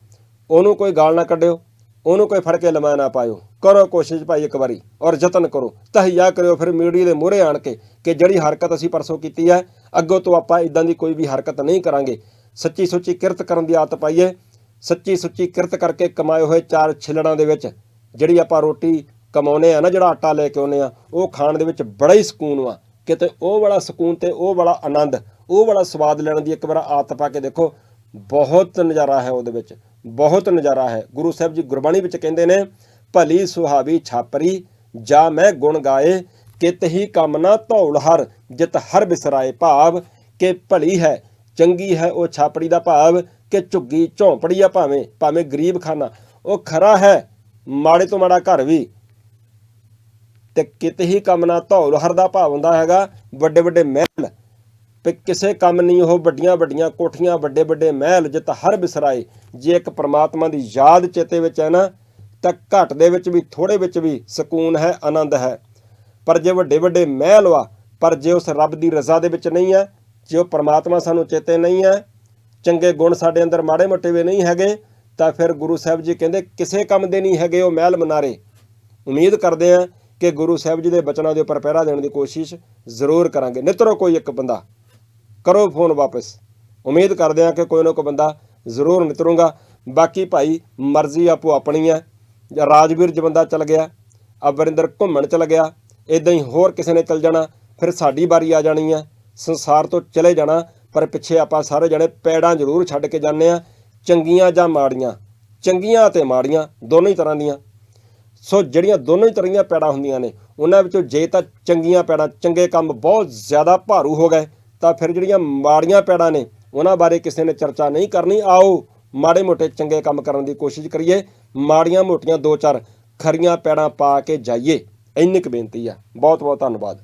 S1: ਉਹਨੂੰ ਕੋਈ ਗਾਲ ਨਾ ਕੱਢਿਓ, ਉਹਨੂੰ ਕੋਈ ਫੜ ਕੇ ਲਮਾ ਨਾ ਪਾਇਓ। ਕਰੋ ਕੋਸ਼ਿਸ਼ ਭਾਈ ਇੱਕ ਵਾਰੀ, ਔਰ ਯਤਨ ਕਰੋ। ਤਹਈਆ ਕਰਿਓ ਫਿਰ ਮੀਡੀਆ ਦੇ ਮੂਹਰੇ ਆਣ ਕੇ ਕਿ ਜਿਹੜੀ ਹਰਕਤ ਅਸੀਂ ਪਰਸੋਂ ਕੀਤੀ ਹੈ, ਅੱਗੋਂ ਤੋਂ ਆਪਾਂ ਇਦਾਂ ਦੀ ਕੋਈ ਵੀ ਹਰਕਤ ਨਹੀਂ ਕਰਾਂਗੇ। ਸੱਚੀ ਸੁੱਚੀ ਕਿਰਤ ਕਰਨ ਦੀ ਆਦਤ ਪਾਈਏ ਸੱਚੀ ਸੁੱਚੀ ਕਿਰਤ ਕਰਕੇ ਕਮਾਏ ਹੋਏ ਚਾਰ ਛਿਲੜਾਂ ਦੇ ਵਿੱਚ ਜਿਹੜੀ ਆਪਾਂ ਰੋਟੀ ਕਮਾਉਨੇ ਆ ਨਾ, ਜਿਹੜਾ ਆਟਾ ਲੈ ਕੇ ਆਉਨੇ ਆ, ਉਹ ਖਾਣ ਦੇ ਵਿੱਚ ਬੜਾ ਹੀ ਸਕੂਨ ਵਾ। ਕਿਤੇ ਉਹ ਵਾਲਾ ਸਕੂਨ ਤੇ ਉਹ ਵਾਲਾ ਆਨੰਦ ਉਹ ਵਾਲਾ ਸਵਾਦ ਲੈਣ ਦੀ ਇੱਕ ਵਾਰ ਆਦਤ ਪਾ ਕੇ ਦੇਖੋ, ਬਹੁਤ ਨਜ਼ਾਰਾ ਹੈ ਉਹਦੇ ਵਿੱਚ, ਬਹੁਤ ਨਜ਼ਾਰਾ ਹੈ। ਗੁਰੂ ਸਾਹਿਬ ਜੀ ਗੁਰਬਾਣੀ ਵਿੱਚ ਕਹਿੰਦੇ ਨੇ, ਭਲੀ ਸੁਹਾਵੀ ਛਾਪਰੀ, ਜਾ ਮੈਂ ਗੁਣ ਗਾਏ, ਕਿਤ ਹੀ ਕੰਮ ਨਾ ਧੌਲ ਹਰ, ਜਿਤ ਹਰ ਬਿਸਰਾਏ ਭਾਵ, ਕਿ ਭਲੀ ਹੈ, ਚੰਗੀ ਹੈ ਉਹ ਛਾਪੜੀ ਦਾ ਭਾਵ, ਕਿ ਝੁੱਗੀ ਝੌਂਪੜੀ ਆ ਭਾਵੇਂ ਭਾਵੇਂ ਗਰੀਬ ਖਾਨਾ। ਉਹ ਖਰਾ ਹੈ, ਮਾੜੇ ਤੋਂ ਮਾੜਾ ਘਰ ਵੀ। ਤੇ ਕਿਤੇ ਹੀ ਕੰਮ ਨਾ ਧੌਲ ਹਰ ਦਾ ਭਾਵ ਹੁੰਦਾ ਹੈਗਾ ਵੱਡੇ ਵੱਡੇ ਮਹਿਲ ਤੇ ਕਿਸੇ ਕੰਮ ਨਹੀਂ, ਉਹ ਵੱਡੀਆਂ ਵੱਡੀਆਂ ਕੋਠੀਆਂ, ਵੱਡੇ ਵੱਡੇ ਮਹਿਲ ਜਿੱਤ ਹਰ ਬਿਸਰਾਏ। ਜੇ ਇੱਕ ਪ੍ਰਮਾਤਮਾ ਦੀ ਯਾਦ ਚੇਤੇ ਵਿੱਚ ਹੈ ਨਾ, ਤਾਂ ਘਟ ਦੇ ਵਿੱਚ ਵੀ ਥੋੜੇ ਵਿੱਚ ਵੀ ਸਕੂਨ ਹੈ, ਆਨੰਦ ਹੈ। ਪਰ ਜੇ ਵੱਡੇ ਵੱਡੇ ਮਹਿਲ ਵਾ, ਪਰ ਜੇ ਉਸ ਰੱਬ ਦੀ ਰਜ਼ਾ ਦੇ ਵਿੱਚ ਨਹੀਂ ਹੈ, ਜੇ ਉਹ ਪ੍ਰਮਾਤਮਾ ਸਾਨੂੰ ਚੇਤੇ ਨਹੀਂ ਹੈ, ਚੰਗੇ ਗੁਣ ਸਾਡੇ ਅੰਦਰ ਮਾੜੇ ਮੋਟੇ ਵੀ ਨਹੀਂ ਹੈਗੇ, ਤਾਂ ਫਿਰ ਗੁਰੂ ਸਾਹਿਬ ਜੀ ਕਹਿੰਦੇ, ਕਿਸੇ ਕੰਮ ਦੇ ਨਹੀਂ ਹੈਗੇ ਉਹ ਮਹਿਲ ਮਨਾਰੇ। ਉਮੀਦ ਕਰਦੇ ਹਾਂ ਕਿ ਗੁਰੂ ਸਾਹਿਬ ਜੀ ਦੇ ਬਚਨਾਂ ਦੇ ਉੱਪਰ ਪਹਿਰਾ ਦੇਣ ਦੀ ਕੋਸ਼ਿਸ਼ ਜ਼ਰੂਰ ਕਰਾਂਗੇ। ਨਿਤਰੋ ਕੋਈ ਇੱਕ ਬੰਦਾ। ਕਰੋ ਫੋਨ ਵਾਪਸ। ਉਮੀਦ ਕਰਦੇ ਹਾਂ ਕਿ ਕੋਈ ਨਾ ਕੋਈ ਬੰਦਾ ਜ਼ਰੂਰ ਨਿਤਰੂਗਾ। ਬਾਕੀ ਭਾਈ, ਮਰਜ਼ੀ ਆਪੋ ਆਪਣੀ ਹੈ। ਰਾਜਵੀਰ ਜ ਬੰਦਾ ਚਲ ਗਿਆ। ਅਵਰਿੰਦਰ ਘੁੰਮਣ ਚਲ ਗਿਆ। ਇਦਾਂ ਹੀ ਹੋਰ ਕਿਸੇ ਨੇ ਚਲ ਜਾਣਾ, ਫਿਰ ਸਾਡੀ ਵਾਰੀ ਆ ਜਾਣੀ ਹੈ। ਸੰਸਾਰ ਤੋਂ ਚਲੇ ਜਾਣਾ, ਪਰ ਪਿੱਛੇ ਆਪਾਂ ਸਾਰੇ ਜਣੇ ਪੈੜਾਂ ਜ਼ਰੂਰ ਛੱਡ ਕੇ ਜਾਂਦੇ ਆ ਚੰਗੀਆਂ ਜਾਂ ਮਾੜੀਆਂ। ਚੰਗੀਆਂ ਤੇ ਮਾੜੀਆਂ, ਦੋਨੋਂ ਹੀ ਤਰ੍ਹਾਂ ਦੀਆਂ। ਸੋ ਜਿਹੜੀਆਂ ਦੋਨੋਂ ਹੀ ਤਰ੍ਹਾਂ ਦੀਆਂ ਪੈੜਾਂ ਹੁੰਦੀਆਂ ਨੇ, ਉਹਨਾਂ ਵਿੱਚੋਂ ਜੇ ਤਾਂ ਚੰਗੀਆਂ ਪੈੜਾਂ, ਚੰਗੇ ਕੰਮ ਬਹੁਤ ਜ਼ਿਆਦਾ ਭਾਰੂ ਹੋ ਗਏ। ਤਾਂ ਫਿਰ ਜਿਹੜੀਆਂ ਮਾੜੀਆਂ ਪੈੜਾਂ ਨੇ, ਉਹਨਾਂ ਬਾਰੇ ਕਿਸੇ ਨੇ ਚਰਚਾ ਨਹੀਂ ਕਰਨੀ। ਆਓ ਮਾੜੇ ਮੋਟੇ ਚੰਗੇ ਕੰਮ ਕਰਨ ਦੀ ਕੋਸ਼ਿਸ਼ ਕਰੀਏ। ਮਾੜੀਆਂ ਮੋਟੀਆਂ ਦੋ ਚਾਰ ਖਰੀਆਂ ਪੈੜਾਂ ਪਾ ਕੇ ਜਾਈਏ। ਇੰਨੀ ਕੁ ਬੇਨਤੀ ਆ। ਬਹੁਤ ਬਹੁਤ ਧੰਨਵਾਦ।